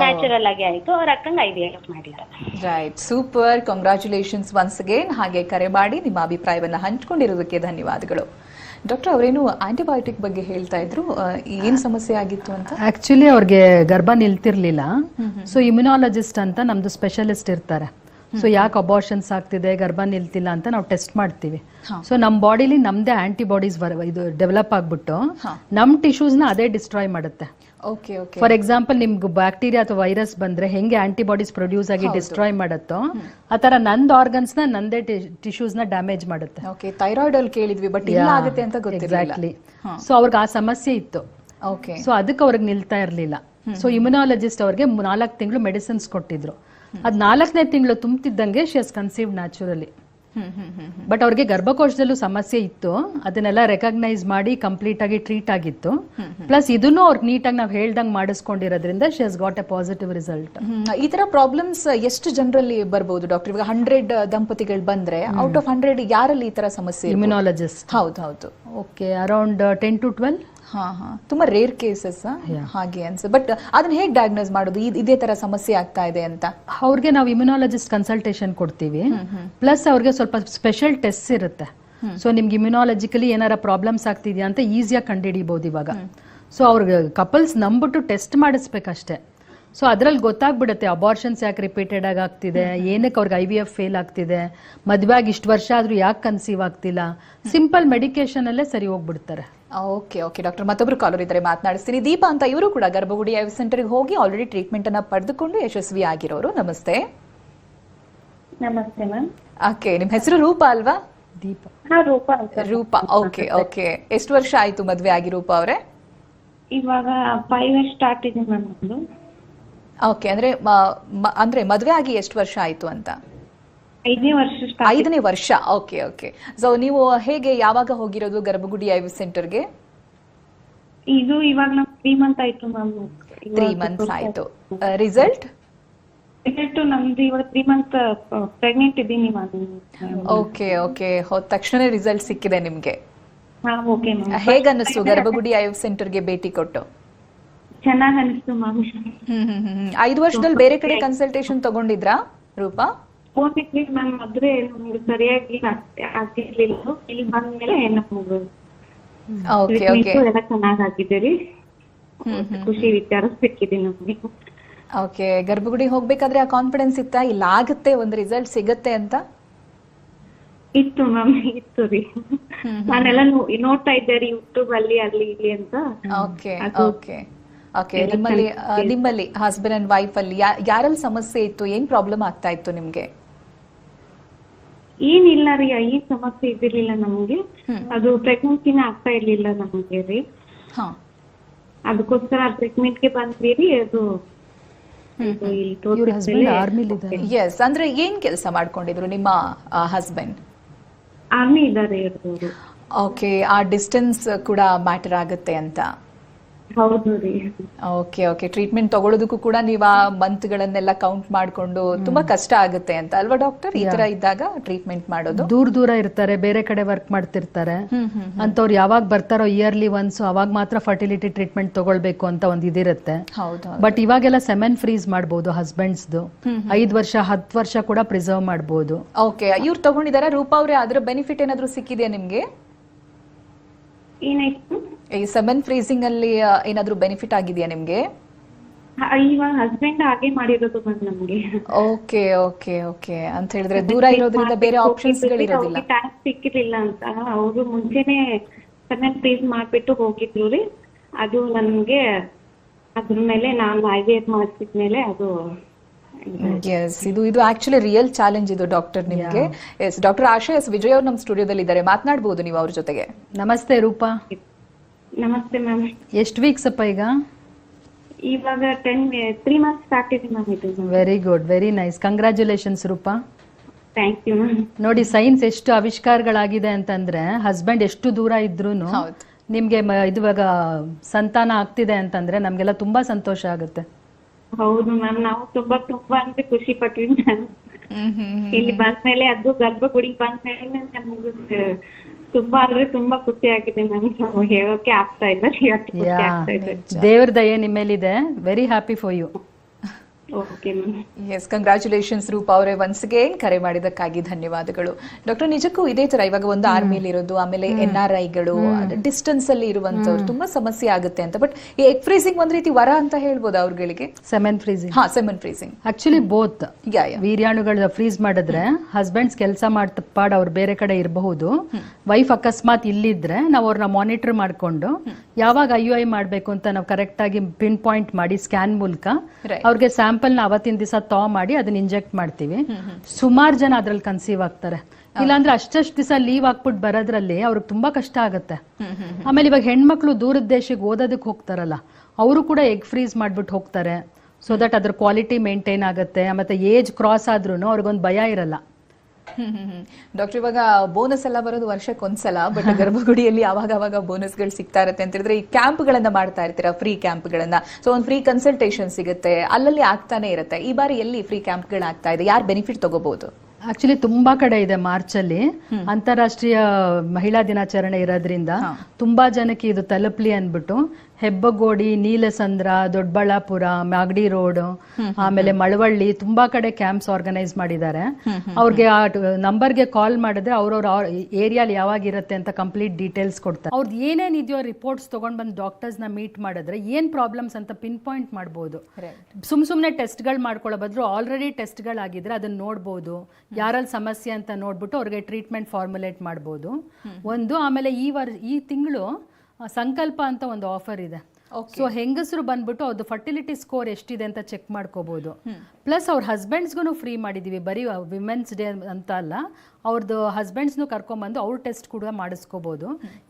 Speaker 3: ನ್ಯಾಚುರಲ್ ಆಗಿ ಆಯ್ತು. ಅವ್ರ ಅಕ್ಕಂಗೆ ಐ ವಿ ಎಫ್ ಮಾಡಿಲ್ಲ
Speaker 1: right super congratulations once again ಹಾಗೆ ಕರೆ ಮಾಡಿ ನಿಮ್ಮ ಅಭಿಪ್ರಾಯವನ್ನ ಹಂಚ್ಕೊಂಡಿರೋದಕ್ಕೆ ಧನ್ಯವಾದಗಳು. ಡಾಕ್ಟರ್ ಅವರೇನು ಆಂಟಿಬಯೋಟಿಕ್ ಬಗ್ಗೆ ಹೇಳ್ತಾ ಇದ್ರು? ಏನ್ ಸಮಸ್ಯೆ ಆಗಿತ್ತು ಅಂತ?
Speaker 2: ಆಕ್ಚುಲಿ ಅವ್ರಿಗೆ ಗರ್ಭ ನಿಲ್ತಿರ್ಲಿಲ್ಲ. ಸೊ ಇಮ್ಯುನಾಲಜಿಸ್ಟ್ ಅಂತ ನಮ್ದು ಸ್ಪೆಷಲಿಸ್ಟ್ ಇರ್ತಾರೆ. ಸೊ ಯಾಕೆ ಅಬಾರ್ಷನ್ಸ್ ಆಗ್ತಿದೆ ಗರ್ಭ ನಿಲ್ತಿಲ್ಲ ಅಂತ ನಾವು ಟೆಸ್ಟ್ ಮಾಡ್ತೀವಿ. ಸೊ ನಮ್ಮ ಬಾಡಿಲಿ ನಮ್ದೇ ಆಂಟಿಬಾಡೀಸ್ ಇದು ಡೆವಲಪ್ ಆಗ್ಬಿಟ್ಟು ನಮ್ಮ ಟಿಶ್ಯೂಸ್ನ ಅದೇ ಡಿಸ್ಟ್ರಾಯ್ ಮಾಡುತ್ತೆ.
Speaker 1: ಓಕೆ ಓಕೆ
Speaker 2: ಫಾರ್ ಎಕ್ಸಾಂಪಲ್ ನಿಮ್ಗೆ ಬ್ಯಾಕ್ಟೀರಿಯಾ ಅಥವಾ ವೈರಸ್ ಬಂದ್ರೆ ಹೆಂಗೆ ಆಂಟಿಬಾಡೀಸ್ ಪ್ರೊಡ್ಯೂಸ್ ಆಗಿ ಡಿಸ್ಟ್ರಾಯ್ ಮಾಡುತ್ತೋ ಆ ತರ ನಂದ್ ಆರ್ಗನ್ಸ್ನ ನಂದೇ ಟಿಶ್ಯೂಸ್ನ ಡ್ಯಾಮೇಜ್ ಮಾಡುತ್ತೆ.
Speaker 1: ಓಕೆ ಥೈರಾಯ್ಡ್ ಅಲ್ಲಿ ಕೇಳಿದ್ವಿ ಬಟ್ ಇಲ್ಲ ಆಗುತ್ತೆ ಅಂತ ಗೊತ್ತಿರಲಿಲ್ಲ.
Speaker 2: ಎಕ್ಸಾಕ್ಟ್ಲಿ ಸೊ ಅವ್ರಿಗೆ ಆ ಸಮಸ್ಯೆ ಇತ್ತು.
Speaker 1: ಓಕೆ
Speaker 2: ಸೊ ಅದಕ್ಕೆ ಅವ್ರಿಗೆ ನಿಲ್ತಾ ಇರಲಿಲ್ಲ. ಸೊ ಇಮ್ಯುನಾಲಜಿಸ್ಟ್ ಅವ್ರಿಗೆ ನಾಲ್ಕು ತಿಂಗಳು ಮೆಡಿಸಿನ್ಸ್ ಕೊಟ್ಟಿದ್ರು. ಅದ್ ನಾಲ್ಕನೇ ತಿಂಗಳು ತುಂಬ್ತಿದ್ದಂಗೆ she has conceive naturally but ಅವ್ರಿಗೆ ಗರ್ಭಕೋಶದಲ್ಲೂ ಸಮಸ್ಯೆ ಇತ್ತು. ಅದನ್ನೆಲ್ಲ ರೆಕಗ್ನೈಸ್ ಮಾಡಿ ಕಂಪ್ಲೀಟ್ ಆಗಿ ಟ್ರೀಟ್ ಆಗಿತ್ತು. ಪ್ಲಸ್ ಇದನ್ನು ಅವ್ರಿಗೆ ನೀಟಾಗಿ ನಾವು ಹೇಳ್ದಂಗೆ ಮಾಡಿಸ್ಕೊಂಡಿರೋದ್ರಿಂದ she has got a positive result
Speaker 1: ಈ ತರ ಪ್ರಾಬ್ಲಮ್ಸ್ ಎಷ್ಟು ಜನರಲ್ಲಿ ಬರ್ಬೋದು ಡಾಕ್ಟರ್ ಇವಾಗ ಹಂಡ್ರೆಡ್ ದಂಪತಿಗಳು ಬಂದ್ರೆ ಔಟ್ ಆಫ್ ಹಂಡ್ರೆಡ್ ಯಾರಲ್ಲಿ ಈ ತರ ಸಮಸ್ಯೆ?
Speaker 2: ಇಮ್ಯುನಾಲಜಿಸ್ಟ್
Speaker 1: ಹೌದು ಹೌದು.
Speaker 2: Okay around ten to twelve
Speaker 1: ಹಾ ಹಾ. ತುಂಬಾ ರೇರ್ ಕೇಸಸ್ ಹಾಗೆ ಅನ್ಸುತ್ತೆ ಬಟ್ ಅದನ್ನ ಹೇಗೆ ಡಯಾಗ್ನೋಸ್ ಮಾಡೋದು? ಇದ್- ಇದೇ ತರ ಸಮಸ್ಯೆ ಆಗ್ತಾ ಇದೆ ಅಂತ.
Speaker 2: ಅವ್ರಿಗೆ ನಾವು ಇಮ್ಯುನಾಲಜಿಸ್ಟ್ ಕನ್ಸಲ್ಟೇಷನ್ ಕೊಡ್ತೀವಿ. ಪ್ಲಸ್ ಅವ್ರಿಗೆ ಸ್ವಲ್ಪ ಸ್ಪೆಷಲ್ ಟೆಸ್ಟ್ ಇರುತ್ತೆ. ಸೊ ನಿಮ್ಗೆ ಇಮ್ಯುನಾಲಜಿಕಲಿ ಏನಾರ ಪ್ರಾಬ್ಲಮ್ಸ್ ಆಗ್ತಿದ್ಯಾ ಅಂತ ಈಸಿಯಾಗಿ ಕಂಡುಹಿಡಿಬಹುದು ಇವಾಗ. ಸೊ ಅವ್ರಿಗೆ ಕಪಲ್ಸ್ ನಂಬಿಟ್ಟು ಟೆಸ್ಟ್ ಮಾಡಿಸ್ಬೇಕಷ್ಟೇ. ಸೊ ಅದ್ರಲ್ಲಿ ಗೊತ್ತಾಗ್ಬಿಡುತ್ತೆ ಅಬಾರ್ಷನ್ಸ್ ಯಾಕೆ ರಿಪೀಟೆಡ್ ಆಗಿ ಆಗ್ತಿದೆ? ಏನಕ್ಕೆ ಅವ್ರಿಗೆ ಐ ವಿ ಎಫ್ ಫೇಲ್ ಆಗ್ತಿದೆ? ಮದುವೆ ಆಗಿ ಇಷ್ಟು ವರ್ಷ ಆದ್ರೂ ಯಾಕೆ ಕನ್ಸೀವ್ ಆಗ್ತಿಲ್ಲ? ಸಿಂಪಲ್ ಮೆಡಿಕೇಶನ್ ಅಲ್ಲೇ ಸರಿ ಹೋಗ್ಬಿಡ್ತಾರೆ.
Speaker 1: Okay okay. ಡಾಕ್ಟರ್ ಮತ್ತೊಬ್ರು ಕಾಲರ್ ಇದ್ದಾರೆ ಮಾತನಾಡಿಸ್ತೀನಿ. ದೀಪಾ ಅಂತ ಇವರು ಕೂಡ ಗರ್ಭಗುಡಿ ಐ ಸೆಂಟರ್ಗೆ ಹೋಗಿ ಆಲ್ರೆಡಿ ಟ್ರೀಟ್ಮೆಂಟ್ ಅನ್ನ ಪಡೆದುಕೊಂಡು ಯಶಸ್ವಿ ಆಗಿರೋರು. ನಮಸ್ತೆ.
Speaker 3: ನಮಸ್ತೆ ಮ್ಯಾಮ್.
Speaker 1: ಓಕೆ ನಿಮ್ ಹೆಸರು ರೂಪ ಅಲ್ವಾ?
Speaker 2: ದೀಪ.
Speaker 3: ರೂಪ
Speaker 1: ಓಕೆ ಓಕೆ. ಎಷ್ಟು ವರ್ಷ ಆಯ್ತು ಮದ್ವೆ ಆಗಿ ರೂಪಾ ಅವರೇ?
Speaker 3: ಇವಾಗ ಫೈವ್ ಇಯರ್ಸ್ ಸ್ಟಾರ್ಟ್ ಇದೆ ಮ್ಯಾಮ್
Speaker 1: ಓಕೆ ಅಂದ್ರೆ ಅಂದ್ರೆ ಮದ್ವೆ ಆಗಿ ಎಷ್ಟು ವರ್ಷ ಆಯ್ತು ಅಂತ?
Speaker 3: ಐದನೇ ವರ್ಷ
Speaker 1: ಐದನೇ ವರ್ಷ. ಓಕೆ ಓಕೆ ಸೊ ನೀವು ಹೇಗೆ ಯಾವಾಗ ಹೋಗಿರೋದು ಗರ್ಭಗುಡಿ ಐ ಸೆಂಟರ್ಗೆ
Speaker 3: ಇದು ಇವಾಗ ನಮ್ ತ್ರೀ ಮಂತ್ ಆಯ್ತು ಮ್ಯಾಮ್
Speaker 1: ತ್ರೀ ಮಂತ್ಸ್ ಆಯ್ತು. ರಿಸಲ್ಟ್
Speaker 3: ರಿಸಲ್ಟ್ ನಮ್ದು ಇವಾಗ ತ್ರೀ ಮಂತ್ ಪ್ರೆಗ್ನೆಂಟ್ ಇದ್ದೀನಿ ಮ್ಯಾಮ್
Speaker 1: ಓಕೆ ಓಕೆ ಹೋದ ತಕ್ಷಣ ರಿಸಲ್ಟ್ ಸಿಕ್ಕಿದೆ ನಿಮ್ಗೆ.
Speaker 3: ಹಾ ಓಕೆ ಮ್ಯಾಮ್
Speaker 1: ಹೇಗನ್ನಿಸ್ತು ಗರ್ಭಗುಡಿ ಐ ಸೆಂಟರ್ಗೆ ಭೇಟಿ ಕೊಟ್ಟು?
Speaker 3: ಚೆನ್ನಾಗಿ ಅನಿಸ್ತು ಮ್ಯಾಮ್.
Speaker 1: ಐದು ವರ್ಷದಲ್ಲಿ ಬೇರೆ ಕಡೆ ಕನ್ಸಲ್ಟೇಷನ್ ತಗೊಂಡಿದ್ರಾ ರೂಪಾ?
Speaker 3: ಹೋಗಿದ್ವಿ ಮ್ಯಾಮ್ ಆದ್ರೆ ನಮ್ಗೆ ಸರಿಯಾಗಿ ಆಗಿರ್ಲಿಲ್ಲ ಇಲ್ಲಿ ಬಂದ್ಮೇಲೆ ನಮ್ಗೆ
Speaker 1: ಓಕೆ
Speaker 3: ಎಲ್ಲ ಖುಷಿ ವಿಚಾರ ಸಿಕ್ಕಿದೆ ನಮ್ಗೆ.
Speaker 1: ಓಕೆ ಗರ್ಭಗುಡಿ ಹೋಗ್ಬೇಕಾದ್ರೆ ಆ ಕಾನ್ಫಿಡೆನ್ಸ್ ಇತ್ತಾ? ಇಲ್ಲ ಆಗುತ್ತೆ ಒಂದು ರಿಸಲ್ಟ್ ಸಿಗತ್ತೆ ಅಂತ?
Speaker 3: ಇತ್ತು ಮ್ಯಾಮ್ ಇತ್ತು ರೀ. ನಾನೆಲ್ಲ ನೋಡ್ತಾ ಇದ್ದೆ ರೀ ಯೂಟ್ಯೂಬ್ ಅಲ್ಲಿ ಅಲ್ಲಿ ಇಲ್ಲಿ ಅಂತ.
Speaker 1: ಓಕೆ ಓಕೆ ಓಕೆ ನಿಮ್ಮಲ್ಲಿ ನಿಮ್ಮಲ್ಲಿ ಹಸ್ಬೆಂಡ್ ಅಂಡ್ ವೈಫ್ ಅಲ್ಲಿ ಯಾರಲ್ಲಿ ಸಮಸ್ಯೆ ಇತ್ತು? ಏನ್ ಪ್ರಾಬ್ಲಮ್ ಆಗ್ತಾ ಇತ್ತು ನಿಮ್ಗೆ?
Speaker 3: ಏನಿಲ್ಲ ರೀ ಏನ್ ಸಮಸ್ಯೆ ಇದ್ದಿರ್ಲಿಲ್ಲ ನಮ್ಗೆ. ಅದು ಪ್ರೆಗ್ನೆನ್ಸಿನ ಆಗ್ತಾ ಇರ್ಲಿಲ್ಲ ನಮ್ಗೆ ರೀ.
Speaker 1: ಹಾ.
Speaker 3: ಅದಕ್ಕೋಸ್ಕರ ಟ್ರೀಟ್ಮೆಂಟ್ಗೆ ಬಂದ್ವಿ ರೀ ಅದು
Speaker 2: ಇವ್ರ ಹಸ್ಬೆಂಡ್ ಆರ್ಮಿಲಿ ಇದ್ದಾರೆ
Speaker 1: ಎಸ್ ಅಂದ್ರೆ ಏನ್ ಕೆಲಸ ಮಾಡ್ಕೊಂಡಿದ್ರು ನಿಮ್ಮ ಹಸ್ಬೆಂಡ್
Speaker 3: ಆರ್ಮಿ ಇದಾರೆ ಇವ್ರದವ್ರು
Speaker 1: ಓಕೆ ಆ ಡಿಸ್ಟೆನ್ಸ್ ಕೂಡ ಮ್ಯಾಟರ್ ಆಗುತ್ತೆ ಅಂತ.
Speaker 3: ಹೌದು ರೀ.
Speaker 1: ಓಕೆ ಓಕೆ ಟ್ರೀಟ್ಮೆಂಟ್ ತಗೊಳ್ಳೋದಕ್ಕೂ ಕೂಡ ನೀವು ಆ ಮಂತ್ಗಳನ್ನೆಲ್ಲ ಕೌಂಟ್ ಮಾಡ್ಕೊಂಡು ತುಂಬಾ ಕಷ್ಟ ಆಗುತ್ತೆ ಅಂತ ಅಲ್ವಾ ಡಾಕ್ಟರ್ ಈ ತರ ಇದ್ದಾಗ ಟ್ರೀಟ್ಮೆಂಟ್ ಮಾಡೋದು?
Speaker 2: ದೂರ ದೂರ ಇರ್ತಾರೆ ಬೇರೆ ಕಡೆ ವರ್ಕ್ ಮಾಡ್ತಿರ್ತಾರೆ. ಅಂತವ್ರು ಯಾವಾಗ ಬರ್ತಾರೋ ಇಯರ್ಲಿ ಒನ್ಸ್ ಅವಾಗ ಮಾತ್ರ ಫರ್ಟಿಲಿಟಿ ಟ್ರೀಟ್ಮೆಂಟ್ ತಗೊಳ್ಬೇಕು ಅಂತ ಒಂದ್ ಇದಿರುತ್ತೆ.
Speaker 1: ಹೌದು
Speaker 2: ಬಟ್ ಇವಾಗೆಲ್ಲ ಸೆಮೆನ್ ಫ್ರೀಸ್ ಮಾಡಬಹುದು ಹಸ್ಬೆಂಡ್ಸ್ದು ಐದ್ ವರ್ಷ ಹತ್ತು ವರ್ಷ ಕೂಡ ಪ್ರಿಸರ್ವ್ ಮಾಡಬಹುದು
Speaker 1: ಓಕೆ ಇವ್ರು ತಗೊಂಡಿದಾರ? ರೂಪಾ ಅವ್ರೆ ಅದ್ರ ಬೆನಿಫಿಟ್ ಏನಾದ್ರು ಸಿಕ್ಕಿದೆಯಾ ನಿಮ್ಗೆ?
Speaker 3: ಏನಾಯ್ತು?
Speaker 1: ಈ ಸೆಮೆನ್ ಫ್ರೀಸಿಂಗ್ ಅಲ್ಲಿ ಏನಾದರೂ ಬೆನಿಫಿಟ್ ಆಗಿದೆಯಾ ನಿಮ್ಗೆ?
Speaker 3: ಇವಾಗ ಹಸ್ಬೆಂಡ್ ಹಾಗೆ ಮಾಡಿರೋದು ಬಂದ್ ನಮ್ಗೆ.
Speaker 1: ಓಕೆ ಓಕೆ ಓಕೆ ಅಂತ ಹೇಳಿದ್ರೆ ದೂರ ಇರೋದ್ರಿಂದ ಬೇರೆ ಆಪ್ಷನ್ಸ್ ಗಳಿರೋದಿಲ್ಲ.
Speaker 3: ಟ್ಯಾಕ್ಸ್ ಸಿಕ್ಕಿರ್ಲಿಲ್ಲ ಅಂತ. ಅವರು ಮುಂಚೆನೆ
Speaker 4: ಸೆವೆನ್ ಫ್ರೀಸ್ ಮಾಡ್ಬಿಟ್ಟು ಹೋಗಿದ್ರು ರೀ. ಅದು ನನ್ಗೆ ಅದ್ರ ಮೇಲೆ ನಾನು ಐ ವಿ ಎಫ್ ಮಾಡಿಸಿದ್ಮೇಲೆ ಅದು
Speaker 1: ಎಸ್ ಇದು ಇದು ಆಕ್ಚುಲಿ ರಿಯಲ್ ಚಾಲೆಂಜ್ ಇದು ಡಾಕ್ಟರ್ ನಿಮಗೆ. Yes doctor Asha S Vijay ಅವ್ರು ನಮ್ಮ ಸ್ಟುಡಿಯೋದಲ್ಲಿ ಇದ್ದಾರೆ ಮಾತನಾಡಬಹುದು ನೀವು ಅವ್ರ ಜೊತೆಗೆ.
Speaker 2: ನಮಸ್ತೆ ರೂಪಾ.
Speaker 4: ನಮಸ್ತೆ ಮ್ಯಾಮ್.
Speaker 2: ಎಷ್ಟು ವೀಕ್ಸ್ ಅಪ್ಪ ಈಗ?
Speaker 4: ಇವಾಗ ಟೆನ್ ತ್ರೀ ಮಂತ್ಸ್ ಸ್ಟಾರ್ಟ್ ಇದೆ ಮ್ಯಾಮ್ ಇದು.
Speaker 2: Very good very nice congratulations Roopa.
Speaker 4: Thank you ma'am.
Speaker 2: ನೋಡಿ ಸೈನ್ಸ್ ಎಷ್ಟು ಆವಿಷ್ಕಾರಗಳಾಗಿದೆ ಅಂತಂದ್ರೆ ಹಸ್ಬೆಂಡ್ ಎಷ್ಟು ದೂರ ಇದ್ರು
Speaker 1: ಹೌದು.
Speaker 2: ನಿಮ್ಗೆ ಮ- ಇದುವಾಗ ಸಂತಾನ ಆಗ್ತಿದೆ ಅಂತಂದ್ರೆ ನಮ್ಗೆಲ್ಲ ತುಂಬಾ ಸಂತೋಷ ಆಗುತ್ತೆ.
Speaker 4: ಹೌದು ಮ್ಯಾಮ್ ನಾವು ತುಂಬಾ ತುಂಬಾ ಅಂದ್ರೆ ಖುಷಿ ಪಟ್ವಿ ಮ್ಯಾಮ್. ಇಲ್ಲಿ ಬಂದ್ಮೇಲೆ ಅದು ಗರ್ಭಗುಡಿ ಬಂದ್ಮೇಲೆ ನಮ್ಗೆ ತುಂಬಾ ಅಂದ್ರೆ ತುಂಬಾ ಖುಷಿ ಆಗಿದೆ ಮ್ಯಾಮ್ ಹೇಳೋಕೆ ಆಗ್ತಾ ಇಲ್ಲ
Speaker 2: ದೇವ್ರ ದಯೆ ನಿಮ್ಮೇಲಿದೆ. Very happy for you
Speaker 1: yes congratulations Roopa ಅವರೇ ಒನ್ಸ್ ಅಗೇನ್ ಕರೆ ಮಾಡಿದಕ್ಕಾಗಿ ಧನ್ಯವಾದಗಳು. ಡಾಕ್ಟರ್ ನಿಜಕ್ಕೂ ಇದೇ ತರ ಇವಾಗ ಒಂದು ಆರ್ಮಿಲಿ ಇರೋದು ಆಮೇಲೆ ಎನ್ ಆರ್ ಐಗಳು ಡಿಸ್ಟೆನ್ಸ್ ಅಲ್ಲಿ ಇರುವಂತವ್ರು ತುಂಬಾ ಸಮಸ್ಯೆ ಆಗುತ್ತೆ ಅಂತ. ಬಟ್ ಈ ಎಗ್ ಫ್ರೀಸಿಂಗ್ ಒಂದ್ ರೀತಿ ವರ ಅಂತ ಹೇಳ್ಬೋದು ಅವ್ರಗಳಿಗೆ?
Speaker 2: ಸೆಮೆನ್ ಫ್ರೀಸಿಂಗ್
Speaker 1: ಹಾ semen freezing
Speaker 2: actually both
Speaker 1: yeah yeah
Speaker 2: ವೀರ್ಯಾಣುಗಳ freeze ಮಾಡಿದ್ರೆ ಹಸ್ಬೆಂಡ್ಸ್ ಕೆಲಸ ಮಾಡ್ತ ಪಾಡ್ ಅವ್ರು ಬೇರೆ ಕಡೆ ಇರಬಹುದು. ವೈಫ್ ಅಕಸ್ಮಾತ್ ಇಲ್ಲಿದ್ರೆ ನಾವು ಅವ್ರನ್ನ ಮಾನಿಟರ್ ಮಾಡ್ಕೊಂಡು ಯಾವಾಗ ಐ ಯು ಐ ಮಾಡಬೇಕು ಅಂತ ನಾವು ಕರೆಕ್ಟ್ ಆಗಿ ಪಿನ್ ಪಾಯಿಂಟ್ ಮಾಡಿ ಸ್ಕ್ಯಾನ್ ಮೂಲಕ. ಅವ್ರಿಗೆ ಸ್ಯಾಂಪಲ್ ನ ಅವತ್ತಿನ ದಿವಸ ತಾ ಮಾಡಿ ಅದನ್ನ ಇಂಜೆಕ್ಟ್ ಮಾಡ್ತೀವಿ. ಸುಮಾರು ಜನ ಅದ್ರಲ್ಲಿ ಕನ್ಸೀವ್ ಆಗ್ತಾರೆ. ಇಲ್ಲಾಂದ್ರೆ ಅಷ್ಟಷ್ಟು ದಿವಸ ಲೀವ್ ಹಾಕ್ಬಿಟ್ಟು ಬರೋದ್ರಲ್ಲಿ ಅವ್ರಿಗೆ ತುಂಬಾ ಕಷ್ಟ ಆಗುತ್ತೆ. ಆಮೇಲೆ ಇವಾಗ ಹೆಣ್ಮಕ್ಳು ದೂರದ ದೇಶಕ್ಕೆ ಓದೋದಕ್ಕೆ ಹೋಗ್ತಾರಲ್ಲ, ಅವರು ಕೂಡ ಎಗ್ ಫ್ರೀಸ್ ಮಾಡ್ಬಿಟ್ಟು ಹೋಗ್ತಾರೆ. ಸೊ ದಟ್ ಅದ್ರ ಕ್ವಾಲಿಟಿ ಮೇಂಟೈನ್ ಆಗುತ್ತೆ. ಮತ್ತೆ ಏಜ್ ಕ್ರಾಸ್ ಆದ್ರೂ ಅವ್ರಿಗೊಂದು ಭಯ ಇರಲ್ಲ. [LAUGHS]
Speaker 1: ಡಾಕ್ಟರ್ ಇವಾಗ ಬೋನಸ್ ಎಲ್ಲ ಬರೋದು ವರ್ಷಕ್ಕೆ ಒಂದ್ಸಲ ಬಟ್ [LAUGHS] ಗರ್ಭಗುಡಿಯಲ್ಲಿ ಅವಾಗ ಅವಾಗ ಬೋನಸ್ಗಳು ಸಿಗ್ತಾ ಇರುತ್ತೆ ಅಂತ ಹೇಳಿದ್ರೆ ಈ ಕ್ಯಾಂಪ್ ಗಳನ್ನ ಮಾಡ್ತಾ ಇರ್ತೀರಾ ಫ್ರೀ ಕ್ಯಾಂಪ್ ಗಳನ್ನ ಸೊ ಒಂದು ಫ್ರೀ ಕನ್ಸಲ್ಟೇಷನ್ ಸಿಗುತ್ತೆ ಅಲ್ಲಲ್ಲಿ ಆಗ್ತಾನೆ ಇರುತ್ತೆ. ಈ ಬಾರಿ ಎಲ್ಲಿ ಫ್ರೀ ಕ್ಯಾಂಪ್ಗಳು ಆಗ್ತಾ ಇದೆ? ಯಾರು ಬೆನಿಫಿಟ್ ತಗೋಬಹುದು
Speaker 2: ಆಕ್ಚುಲಿ ತುಂಬಾ ಕಡೆ ಇದೆ ಮಾರ್ಚ್ ಅಲ್ಲಿ ಅಂತಾರಾಷ್ಟ್ರೀಯ ಮಹಿಳಾ ದಿನಾಚರಣೆ ಇರೋದ್ರಿಂದ ತುಂಬಾ ಜನಕ್ಕೆ ಇದು ತಲುಪ್ಲಿ ಅನ್ಬಿಟ್ಟು ಹೆಬ್ಬಗೋಡಿ ನೀಲಸಂದ್ರ ದೊಡ್ಡಬಳ್ಳಾಪುರ ಮಾಗಡಿ ರೋಡ್ ಆಮೇಲೆ ಮಳವಳ್ಳಿ ತುಂಬಾ ಕಡೆ ಕ್ಯಾಂಪ್ಸ್ ಆರ್ಗನೈಸ್ ಮಾಡಿದ್ದಾರೆ. ಅವ್ರಿಗೆ ಆ ನಂಬರ್ಗೆ ಕಾಲ್ ಮಾಡಿದ್ರೆ ಅವ್ರವ್ರ ಏರಿಯಾಲಿ ಯಾವಾಗ ಇರುತ್ತೆ ಅಂತ ಕಂಪ್ಲೀಟ್ ಡೀಟೇಲ್ಸ್ ಕೊಡ್ತಾರೆ. ಅವ್ರದ್ದು ಏನೇನ್ ಇದೆಯೋ ರಿಪೋರ್ಟ್ಸ್ ತಗೊಂಡ್ ಬಂದು ಡಾಕ್ಟರ್ಸ್ನ ಮೀಟ್ ಮಾಡಿದ್ರೆ ಏನ್ ಪ್ರಾಬ್ಲಮ್ಸ್ ಅಂತ ಪಿನ್ ಪಾಯಿಂಟ್ ಮಾಡ್ಬೋದು ಸುಮ್ ಸುಮ್ನೆ ಟೆಸ್ಟ್ಗಳು ಮಾಡ್ಕೊಳ್ಳೋ ಬದಲು ಆಲ್ರೆಡಿ ಟೆಸ್ಟ್ಗಳಾಗಿದ್ರೆ ಅದನ್ನ ನೋಡ್ಬೋದು. ಯಾರಲ್ಲಿ ಸಮಸ್ಯೆ ಅಂತ ನೋಡ್ಬಿಟ್ಟು ಅವ್ರಿಗೆ ಟ್ರೀಟ್ಮೆಂಟ್ ಫಾರ್ಮುಲೇಟ್ ಮಾಡ್ಬೋದು. ಒಂದು ಆಮೇಲೆ ಈ ವರ್ ಈ ತಿಂಗಳು ಸಂಕಲ್ಪ ಅಂತ ಒಂದು ಆಫರ್ ಇದೆ. ಸೊ ಹೆಂಗಸರು ಬಂದ್ಬಿಟ್ಟು ಅವ್ರದ್ದು ಫರ್ಟಿಲಿಟಿ ಸ್ಕೋರ್ ಎಷ್ಟಿದೆ ಅಂತ ಚೆಕ್ ಮಾಡ್ಕೋಬಹುದು ಪ್ಲಸ್ ಅವ್ರ ಹಸ್ಬೆಂಡ್ಸ್ಗೂ ಫ್ರೀ ಮಾಡಿದೀವಿ. ಬರೀ ವಿಮೆನ್ಸ್ ಡೇ ಅಂತ ಅಲ್ಲ. ಅವ್ರದ್ದು ಹಸ್ಬೆಂಡ್ಸ್ನು ಕರ್ಕೊಂಬಂದು ಅವ್ರ ಟೆಸ್ಟ್ ಕೂಡ ಮಾಡಿಸ್ಕೋಬಹುದು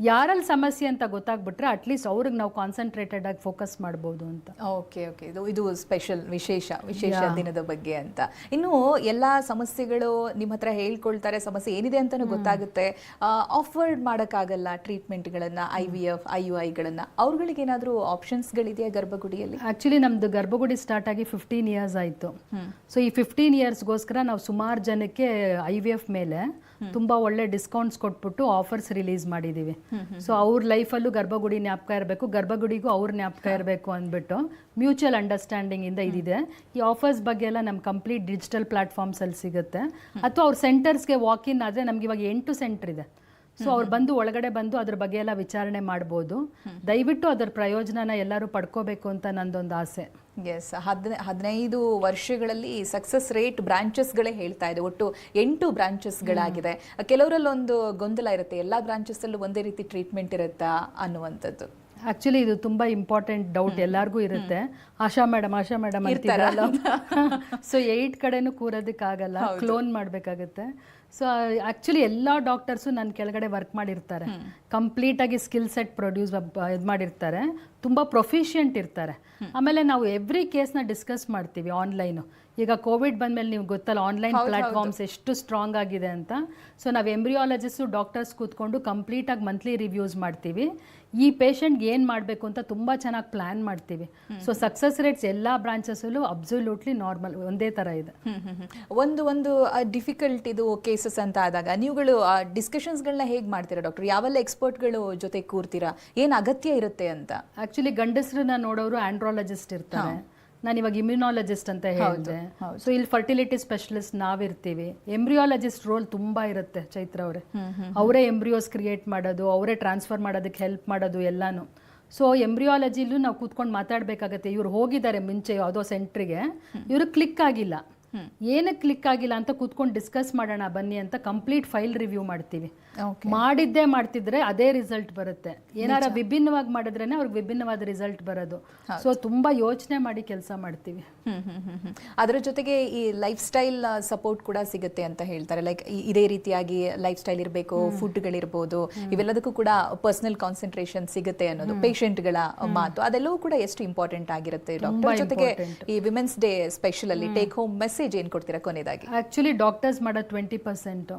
Speaker 2: ಯಾರಲ್ಲಿ ಸಮಸ್ಯೆ ಅಂತ ಗೊತ್ತಾಗ್ಬಿಟ್ರೆ ಅಟ್ಲೀಸ್ಟ್ ಅವ್ರಿಗೆ ನಾವು ಕಾನ್ಸಂಟ್ರೇಟೆಡ್ ಆಗಿ ಫೋಕಸ್ ಮಾಡ್ಬೋದು ಅಂತ.
Speaker 1: ಓಕೆ ಓಕೆ ಇದು ಇದು ಸ್ಪೆಷಲ್ ವಿಶೇಷ ವಿಶೇಷ ದಿನದ ಬಗ್ಗೆ ಅಂತ. ಇನ್ನು ಎಲ್ಲಾ ಸಮಸ್ಯೆಗಳು ನಿಮ್ಮ ಹತ್ರ ಹೇಳ್ಕೊಳ್ತಾರೆ ಸಮಸ್ಯೆ ಏನಿದೆ ಅಂತ ಗೊತ್ತಾಗುತ್ತೆ. ಆಫರ್ಡ್ ಮಾಡೋಕ್ಕಾಗಲ್ಲ ಟ್ರೀಟ್ಮೆಂಟ್ಗಳನ್ನ I V F I U ಐಗಳನ್ನ ಅವ್ರಗಳಿಗೆ ಏನಾದರೂ ಆಪ್ಷನ್ಸ್ಗಳಿದೆಯಾ ಗರ್ಭಗುಡಿಯಲ್ಲಿ?
Speaker 2: ಆಕ್ಚುಲಿ ನಮ್ದು ಗರ್ಭಗುಡಿ ಸ್ಟಾರ್ಟ್ ಆಗಿ ಫಿಫ್ಟೀನ್ ಇಯರ್ಸ್ ಆಯಿತು. ಸೊ ಈ ಫಿಫ್ಟೀನ್ ಇಯರ್ಸ್ಗೋಸ್ಕರ ನಾವು ಸುಮಾರು ಜನಕ್ಕೆ ಐ ವಿ ಎಫ್ ಮೇಲೆ ತುಂಬಾ ಒಳ್ಳೆ ಡಿಸ್ಕೌಂಟ್ಸ್ ಕೊಟ್ಬಿಟ್ಟು ಆಫರ್ಸ್ ರಿಲೀಸ್ ಮಾಡಿದೀವಿ. ಸೊ ಅವ್ರ ಲೈಫಲ್ಲೂ ಗರ್ಭಗುಡಿ ಜ್ಞಾಪಕ ಇರಬೇಕು ಗರ್ಭಗುಡಿಗೂ ಅವ್ರ ಜ್ಞಾಪಕ ಇರಬೇಕು ಅಂದ್ಬಿಟ್ಟು ಮ್ಯೂಚುವಲ್ ಅಂಡರ್ಸ್ಟ್ಯಾಂಡಿಂಗ್ ಇಂದ ಇದಿದೆ. ಈ ಆಫರ್ಸ್ ಬಗ್ಗೆ ಎಲ್ಲ ನಮ್ಮ ಕಂಪ್ಲೀಟ್ ಡಿಜಿಟಲ್ ಪ್ಲಾಟ್ಫಾರ್ಮ್ಸ್ ಅಲ್ಲಿ ಸಿಗುತ್ತೆ. ಅಥವಾ ಅವ್ರ ಸೆಂಟರ್ಸ್ಗೆ ವಾಕ್ ಇನ್ ಆದರೆ ನಮ್ಗೆ ಇವಾಗ ಎಂಟು ಸೆಂಟರ್ ಇದೆ. ಸೊ ಅವ್ರು ಬಂದು ಒಳಗಡೆ ಬಂದು ಅದ್ರ ಬಗ್ಗೆ ಎಲ್ಲ ವಿಚಾರಣೆ ಮಾಡ್ಬೋದು. ದಯವಿಟ್ಟು ಅದರ ಪ್ರಯೋಜನನ ಎಲ್ಲರೂ ಪಡ್ಕೋಬೇಕು ಅಂತ ನಂದೊಂದು ಆಸೆ.
Speaker 1: ಎಸ್ ಹದಿನ ಹದಿನೈದು ವರ್ಷಗಳಲ್ಲಿ ಸಕ್ಸಸ್ ರೇಟ್ ಬ್ರಾಂಚಸ್ಗಳೇ ಹೇಳ್ತಾ ಇದೆ. ಒಟ್ಟು ಎಂಟು ಬ್ರಾಂಚಸ್ಗಳಾಗಿದೆ ಕೆಲವರಲ್ಲಿ ಒಂದು ಗೊಂದಲ ಇರುತ್ತೆ. ಎಲ್ಲ ಬ್ರಾಂಚಸ್ಸಲ್ಲೂ ಒಂದೇ ರೀತಿ ಟ್ರೀಟ್ಮೆಂಟ್ ಇರುತ್ತಾ ಅನ್ನುವಂಥದ್ದು.
Speaker 2: ಆಕ್ಚುಲಿ ಇದು ತುಂಬಾ ಇಂಪಾರ್ಟೆಂಟ್ ಡೌಟ್ ಎಲ್ಲಾರ್ಗೂ ಇರುತ್ತೆ. Asha madam Asha madam so eight [LAUGHS] ಕಡೆನೂ ಕೂರೋದಕ್ಕಾಗಲ್ಲ. ಕ್ಲೋನ್ ಮಾಡ್ಬೇಕಾಗತ್ತೆ. ಸೊ ಆ್ಯಕ್ಚುಲಿ ಎಲ್ಲಾ ಡಾಕ್ಟರ್ಸು ನನ್ನ ಕೆಳಗಡೆ ವರ್ಕ್ ಮಾಡಿರ್ತಾರೆ. ಕಂಪ್ಲೀಟಾಗಿ ಸ್ಕಿಲ್ ಸೆಟ್ ಪ್ರೊಡ್ಯೂಸ್ ಇದು ಮಾಡಿರ್ತಾರೆ. ತುಂಬಾ ಪ್ರೊಫಿಷಿಯಂಟ್ ಇರ್ತಾರೆ. ಆಮೇಲೆ ನಾವು ಎವ್ರಿ ಕೇಸ್ನ ಡಿಸ್ಕಸ್ ಮಾಡ್ತೀವಿ ಆನ್ಲೈನು ಈಗ ಕೋವಿಡ್ ಬಂದ್ಮೇಲೆ ನೀವು ಗೊತ್ತಲ್ಲ ಆನ್ಲೈನ್ ಪ್ಲಾಟ್ಫಾರ್ಮ್ಸ್ ಎಷ್ಟು ಸ್ಟ್ರಾಂಗ್ ಆಗಿದೆ ಅಂತ. ಸೊ ನಾವು ಎಂಬ್ರಿಯಾಲಜಿಸ್ಟು ಡಾಕ್ಟರ್ಸ್ ಕೂತ್ಕೊಂಡು ಕಂಪ್ಲೀಟ್ ಆಗಿ ಮಂತ್ಲಿ ರಿವ್ಯೂಸ್ ಮಾಡ್ತೀವಿ. ಈ ಪೇಷಂಟ್ಗೆ ಏನು ಮಾಡಬೇಕು ಅಂತ ತುಂಬ ಚೆನ್ನಾಗಿ ಪ್ಲ್ಯಾನ್ ಮಾಡ್ತೀವಿ. ಸೊ ಸಕ್ಸಸ್ ರೇಟ್ಸ್ ಎಲ್ಲ ಬ್ರಾಂಚಸ್ಸಲ್ಲೂ ಅಬ್ಸಲ್ಯೂಟ್ಲಿ ನಾರ್ಮಲ್ ಒಂದೇ ಥರ ಇದೆ.
Speaker 1: ಒಂದು ಒಂದು ಡಿಫಿಕಲ್ಟ್ ಇದು ಕೇಸಸ್ ಅಂತ ಆದಾಗ ನೀವುಗಳು ಡಿಸ್ಕಷನ್ಸ್ಗಳನ್ನ ಹೇಗೆ ಮಾಡ್ತೀರಾ ಡಾಕ್ಟರ್ ಯಾವೆಲ್ಲ ಎಕ್ಸ್ಪರ್ಟ್ಗಳು ಜೊತೆ ಕೂರ್ತೀರಾ? ಏನು ಅಗತ್ಯ ಇರುತ್ತೆ ಅಂತ?
Speaker 2: ಆಕ್ಚುಲಿ ಗಂಡಸರನ್ನ ನೋಡೋರು ಆಂಡ್ರಾಲಜಿಸ್ಟ್ ಇರ್ತಾರೆ. ನಾನು ಇವಾಗ ಇಮ್ಯುನಾಲಜಿಸ್ಟ್ ಅಂತ ಹೇಳಿದೆ. ಸೊ ಇಲ್ಲಿ ಫರ್ಟಿಲಿಟಿ ಸ್ಪೆಷಲಿಸ್ಟ್ ನಾವಿರ್ತೀವಿ. ಎಂಬ್ರಿಯಾಲಜಿಸ್ಟ್ ರೋಲ್ ತುಂಬಾ ಇರುತ್ತೆ ಚೈತ್ರ ಅವರೇ. ಅವರೇ ಎಂಬ್ರಿಯೋಸ್ ಕ್ರಿಯೇಟ್ ಮಾಡೋದು ಅವರೇ ಟ್ರಾನ್ಸ್ಫರ್ ಮಾಡೋದಕ್ಕೆ ಹೆಲ್ಪ್ ಮಾಡೋದು ಎಲ್ಲಾನು. ಸೊ ಎಂಬ್ರಿಯಾಲಜಿಲೂ ನಾವು ಕೂತ್ಕೊಂಡು ಮಾತಾಡ್ಬೇಕಾಗತ್ತೆ. ಇವ್ರು ಹೋಗಿದ್ದಾರೆ ಮುಂಚೆ ಯಾವುದೋ ಸೆಂಟ್ರಿಗೆ ಇವರು ಕ್ಲಿಕ್ ಆಗಿಲ್ಲ. ಏನಕ್ಕೆ ಕ್ಲಿಕ್ ಆಗಿಲ್ಲ ಅಂತ ಕೂತ್ಕೊಂಡು ಡಿಸ್ಕಸ್ ಮಾಡೋಣ ಬನ್ನಿ ಅಂತ ಕಂಪ್ಲೀಟ್ ಫೈಲ್ ರಿವ್ಯೂ ಮಾಡ್ತೀವಿ. ಮಾಡಿದ್ದೇ ಮಾಡ್ತಿದ್ರೆ ಅದೇ ರಿಸಲ್ಟ್ ಬರುತ್ತೆ. ಏನಾರ ವಿಭಿನ್ನವಾಗಿ ಮಾಡಿದ್ರೇನೆ ಅವ್ರಿಗೆ ವಿಭಿನ್ನವಾದ ರಿಸಲ್ಟ್ ಬರೋದು. ಸೊ ತುಂಬಾ ಯೋಚನೆ ಮಾಡಿ ಕೆಲಸ ಮಾಡ್ತೀವಿ.
Speaker 1: ಅದರ ಜೊತೆಗೆ ಈ ಲೈಫ್ ಸ್ಟೈಲ್ ಸಪೋರ್ಟ್ ಕೂಡ ಸಿಗುತ್ತೆ ಅಂತ ಹೇಳ್ತಾರೆ. ಲೈಕ್ ಇದೇ ರೀತಿಯಾಗಿ ಲೈಫ್ ಸ್ಟೈಲ್ ಇರಬೇಕು ಫುಡ್ಗಳಿರ್ಬೋದು ಇವೆಲ್ಲದಕ್ಕೂ ಕೂಡ ಪರ್ಸನಲ್ ಕಾನ್ಸಂಟ್ರೇಷನ್ ಸಿಗುತ್ತೆ ಅನ್ನೋದು ಪೇಷಂಟ್ಗಳ ಮಾತು. ಅದೆಲ್ಲವೂ ಕೂಡ ಎಷ್ಟು ಇಂಪಾರ್ಟೆಂಟ್ ಆಗಿರುತ್ತೆ ಡಾಕ್ಟರ್ ಜೊತೆಗೆ ಈ ವಿಮೆನ್ಸ್ ಡೇ ಸ್ಪೆಷಲ್ ಅಲ್ಲಿ ಟೇಕ್ ಹೋಮ್ ಮೆಸೇಜ್ ಏನ್ ಕೊಡ್ತೀರಾ ಕೊನೆಯದಾಗಿ?
Speaker 2: ಆಕ್ಚುಲಿ ಡಾಕ್ಟರ್ಸ್ ಮಾಡೋದು ಟ್ವೆಂಟಿ ಪರ್ಸೆಂಟ್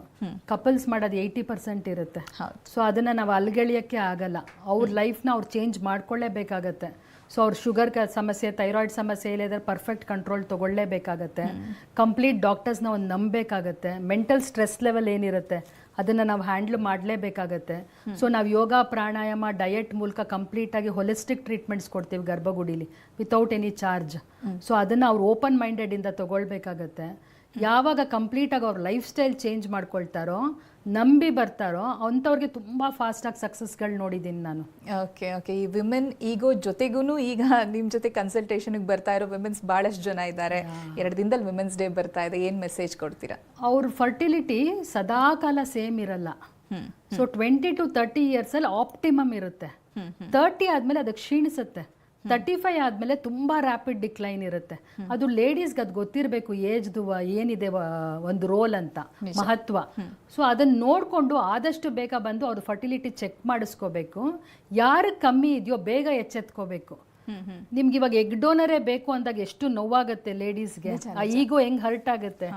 Speaker 2: ಕಪಲ್ಸ್ ಮಾಡೋದು ಏಯ್ಟಿ ಪರ್ಸೆಂಟ್ ಇರುತ್ತೆ.
Speaker 1: ಹೌದು.
Speaker 2: ಸೊ ಅದನ್ನ ನಾವು ಅಲ್ಗೆಳಿಯಕ್ಕೆ ಆಗಲ್ಲ. ಅವ್ರ ಲೈಫ್ನ ಅವ್ರು ಚೇಂಜ್ ಮಾಡ್ಕೊಳ್ಳೇಬೇಕಾಗತ್ತೆ. ಸೊ ಅವ್ರ ಶುಗರ್ ಸಮಸ್ಯೆ ಥೈರಾಯ್ಡ್ ಸಮಸ್ಯೆ ಇಲ್ಲದ್ರೆ ಪರ್ಫೆಕ್ಟ್ ಕಂಟ್ರೋಲ್ ತಗೊಳ್ಳೇಬೇಕಾಗತ್ತೆ. ಕಂಪ್ಲೀಟ್ ಡಾಕ್ಟರ್ಸ್ನ ಒಂದು ನಂಬಬೇಕಾಗತ್ತೆ ಮೆಂಟಲ್ ಸ್ಟ್ರೆಸ್ ಲೆವೆಲ್ ಏನಿರುತ್ತೆ ಅದನ್ನು ನಾವು ಹ್ಯಾಂಡ್ಲ್ ಮಾಡಲೇಬೇಕಾಗತ್ತೆ. ಸೊ ನಾವು ಯೋಗ ಪ್ರಾಣಾಯಾಮ ಡಯೆಟ್ ಮೂಲಕ ಕಂಪ್ಲೀಟಾಗಿ ಹೊಲಿಸ್ಟಿಕ್ ಟ್ರೀಟ್ಮೆಂಟ್ಸ್ ಕೊಡ್ತೀವಿ ಗರ್ಭಗುಡಿಲಿ ವಿತೌಟ್ ಎನಿ ಚಾರ್ಜ್ ಸೊ ಅದನ್ನು ಅವ್ರು ಓಪನ್ ಮೈಂಡೆಡಿಂದ ತಗೊಳ್ಬೇಕಾಗತ್ತೆ. ಯಾವಾಗ ಕಂಪ್ಲೀಟಾಗಿ ಅವ್ರ ಲೈಫ್ ಸ್ಟೈಲ್ ಚೇಂಜ್ ಮಾಡ್ಕೊಳ್ತಾರೋ ನಂಬಿ ಬರ್ತಾರೋ ಅಂಥವ್ರಿಗೆ ತುಂಬ ಫಾಸ್ಟಾಗಿ ಸಕ್ಸಸ್ಗಳು ನೋಡಿದ್ದೀನಿ ನಾನು.
Speaker 1: ಓಕೆ ಓಕೆ ಈ ವಿಮೆನ್ ಈಗೋ ಜೊತೆಗೂ ಈಗ ನಿಮ್ಮ ಜೊತೆ ಕನ್ಸಲ್ಟೇಷನ್ಗೆ ಬರ್ತಾ ಇರೋ ವಿಮೆನ್ಸ್ ಭಾಳಷ್ಟು ಜನ ಇದ್ದಾರೆ. ಎರಡು ದಿನದಲ್ಲಿ ವಿಮೆನ್ಸ್ ಡೇ ಬರ್ತಾ ಇದೆ. ಏನು ಮೆಸೇಜ್ ಕೊಡ್ತೀರಾ?
Speaker 2: ಅವ್ರ ಫರ್ಟಿಲಿಟಿ ಸದಾಕಾಲ ಸೇಮ್ ಇರಲ್ಲ. ಸೊ ಟ್ವೆಂಟಿ ಟು ತರ್ಟಿ ಇಯರ್ಸಲ್ಲಿ ಆಪ್ಟಿಮಮ್ ಇರುತ್ತೆ. ತರ್ಟಿ ಆದಮೇಲೆ ಅದಕ್ಕೆ ಕ್ಷೀಣಿಸುತ್ತೆ. ತರ್ಟಿ ಫೈವ್ ಆದಮೇಲೆ ತುಂಬ ರ್ಯಾಪಿಡ್ ಡಿಕ್ಲೈನ್ ಇರುತ್ತೆ. ಅದು ಲೇಡೀಸ್ಗೆ ಅದು ಗೊತ್ತಿರಬೇಕು ಏಜ್ದು ಏನಿದೆ ಒಂದು ರೋಲ್ ಅಂತ ಮಹತ್ವ. ಸೊ ಅದನ್ನ ನೋಡಿಕೊಂಡು ಆದಷ್ಟು ಬೇಗ ಬಂದು ಅವ್ರ ಫರ್ಟಿಲಿಟಿ ಚೆಕ್ ಮಾಡಿಸ್ಕೋಬೇಕು. ಯಾರು ಕಮ್ಮಿ ಇದೆಯೋ ಬೇಗ ಎಚ್ಚೆತ್ಕೋಬೇಕು. ನಿಮ್ಗೆ ಇವಾಗ ಎಗ್ ಡೋನರೇ ಬೇಕು ಅಂದಾಗ ಎಷ್ಟು ನೋವಾಗುತ್ತೆ ಲೇಡೀಸ್ಗೆ ಆ ಈಗೋ ಹೆಂಗ್ ಹರ್ಟ್ ಆಗುತ್ತೆ?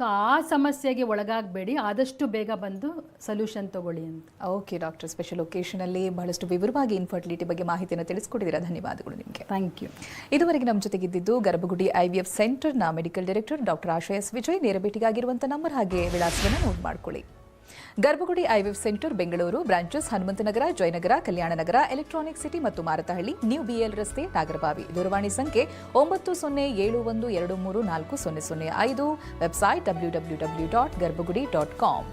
Speaker 2: ಸೊ ಆ ಸಮಸ್ಯೆಗೆ ಒಳಗಾಗಬೇಡಿ. ಆದಷ್ಟು ಬೇಗ ಬಂದು ಸೊಲ್ಯೂಷನ್ ತಗೊಳ್ಳಿ ಅಂತ.
Speaker 1: ಓಕೆ ಡಾಕ್ಟರ್ ಸ್ಪೆಷಲ್ ಒಕೇಶನಲ್ಲಿ ಬಹಳಷ್ಟು ವಿವರವಾಗಿ ಇನ್ಫರ್ಟಿಲಿಟಿ ಬಗ್ಗೆ ಮಾಹಿತಿಯನ್ನು ತಿಳಿಸ್ಕೊಟ್ಟಿದ್ದೀರಾ. ಧನ್ಯವಾದಗಳು ನಿಮಗೆ.
Speaker 2: ಥ್ಯಾಂಕ್ ಯು
Speaker 1: ಇದುವರೆಗೆ ನಮ್ಮ ಜೊತೆಗಿದ್ದಿದ್ದು Garbhagudi I V F ಸೆಂಟರ್ನ medical director doctor Ashayas Vijay ನೇರ ಭೇಟಿಗಾಗಿರುವಂಥ ನಂಬರ್ ಹಾಗೆ ವಿಳಾಸವನ್ನು ನೋಟ್ ಮಾಡ್ಕೊಳ್ಳಿ. Garbhagudi IVF centre, Bengaluru, branches Hanumanthanagar, Jayanagar, Kalyananagar, electronic city ಮತ್ತು ಮಾರತಹಳ್ಳಿ, ನ್ಯೂ ಬಿಎಲ್ ರಸ್ತೆ, ನಾಗರಬಾವಿ. ದೂರವಾಣಿ ಸಂಖ್ಯೆ ಒಂಬತ್ತು ಸೊನ್ನೆ ಏಳು ಒಂದು ಎರಡು ಮೂರು ನಾಲ್ಕು ಸೊನ್ನೆ ಸೊನ್ನೆ ಐದು. Website W W W dot Garbhagudi dot com.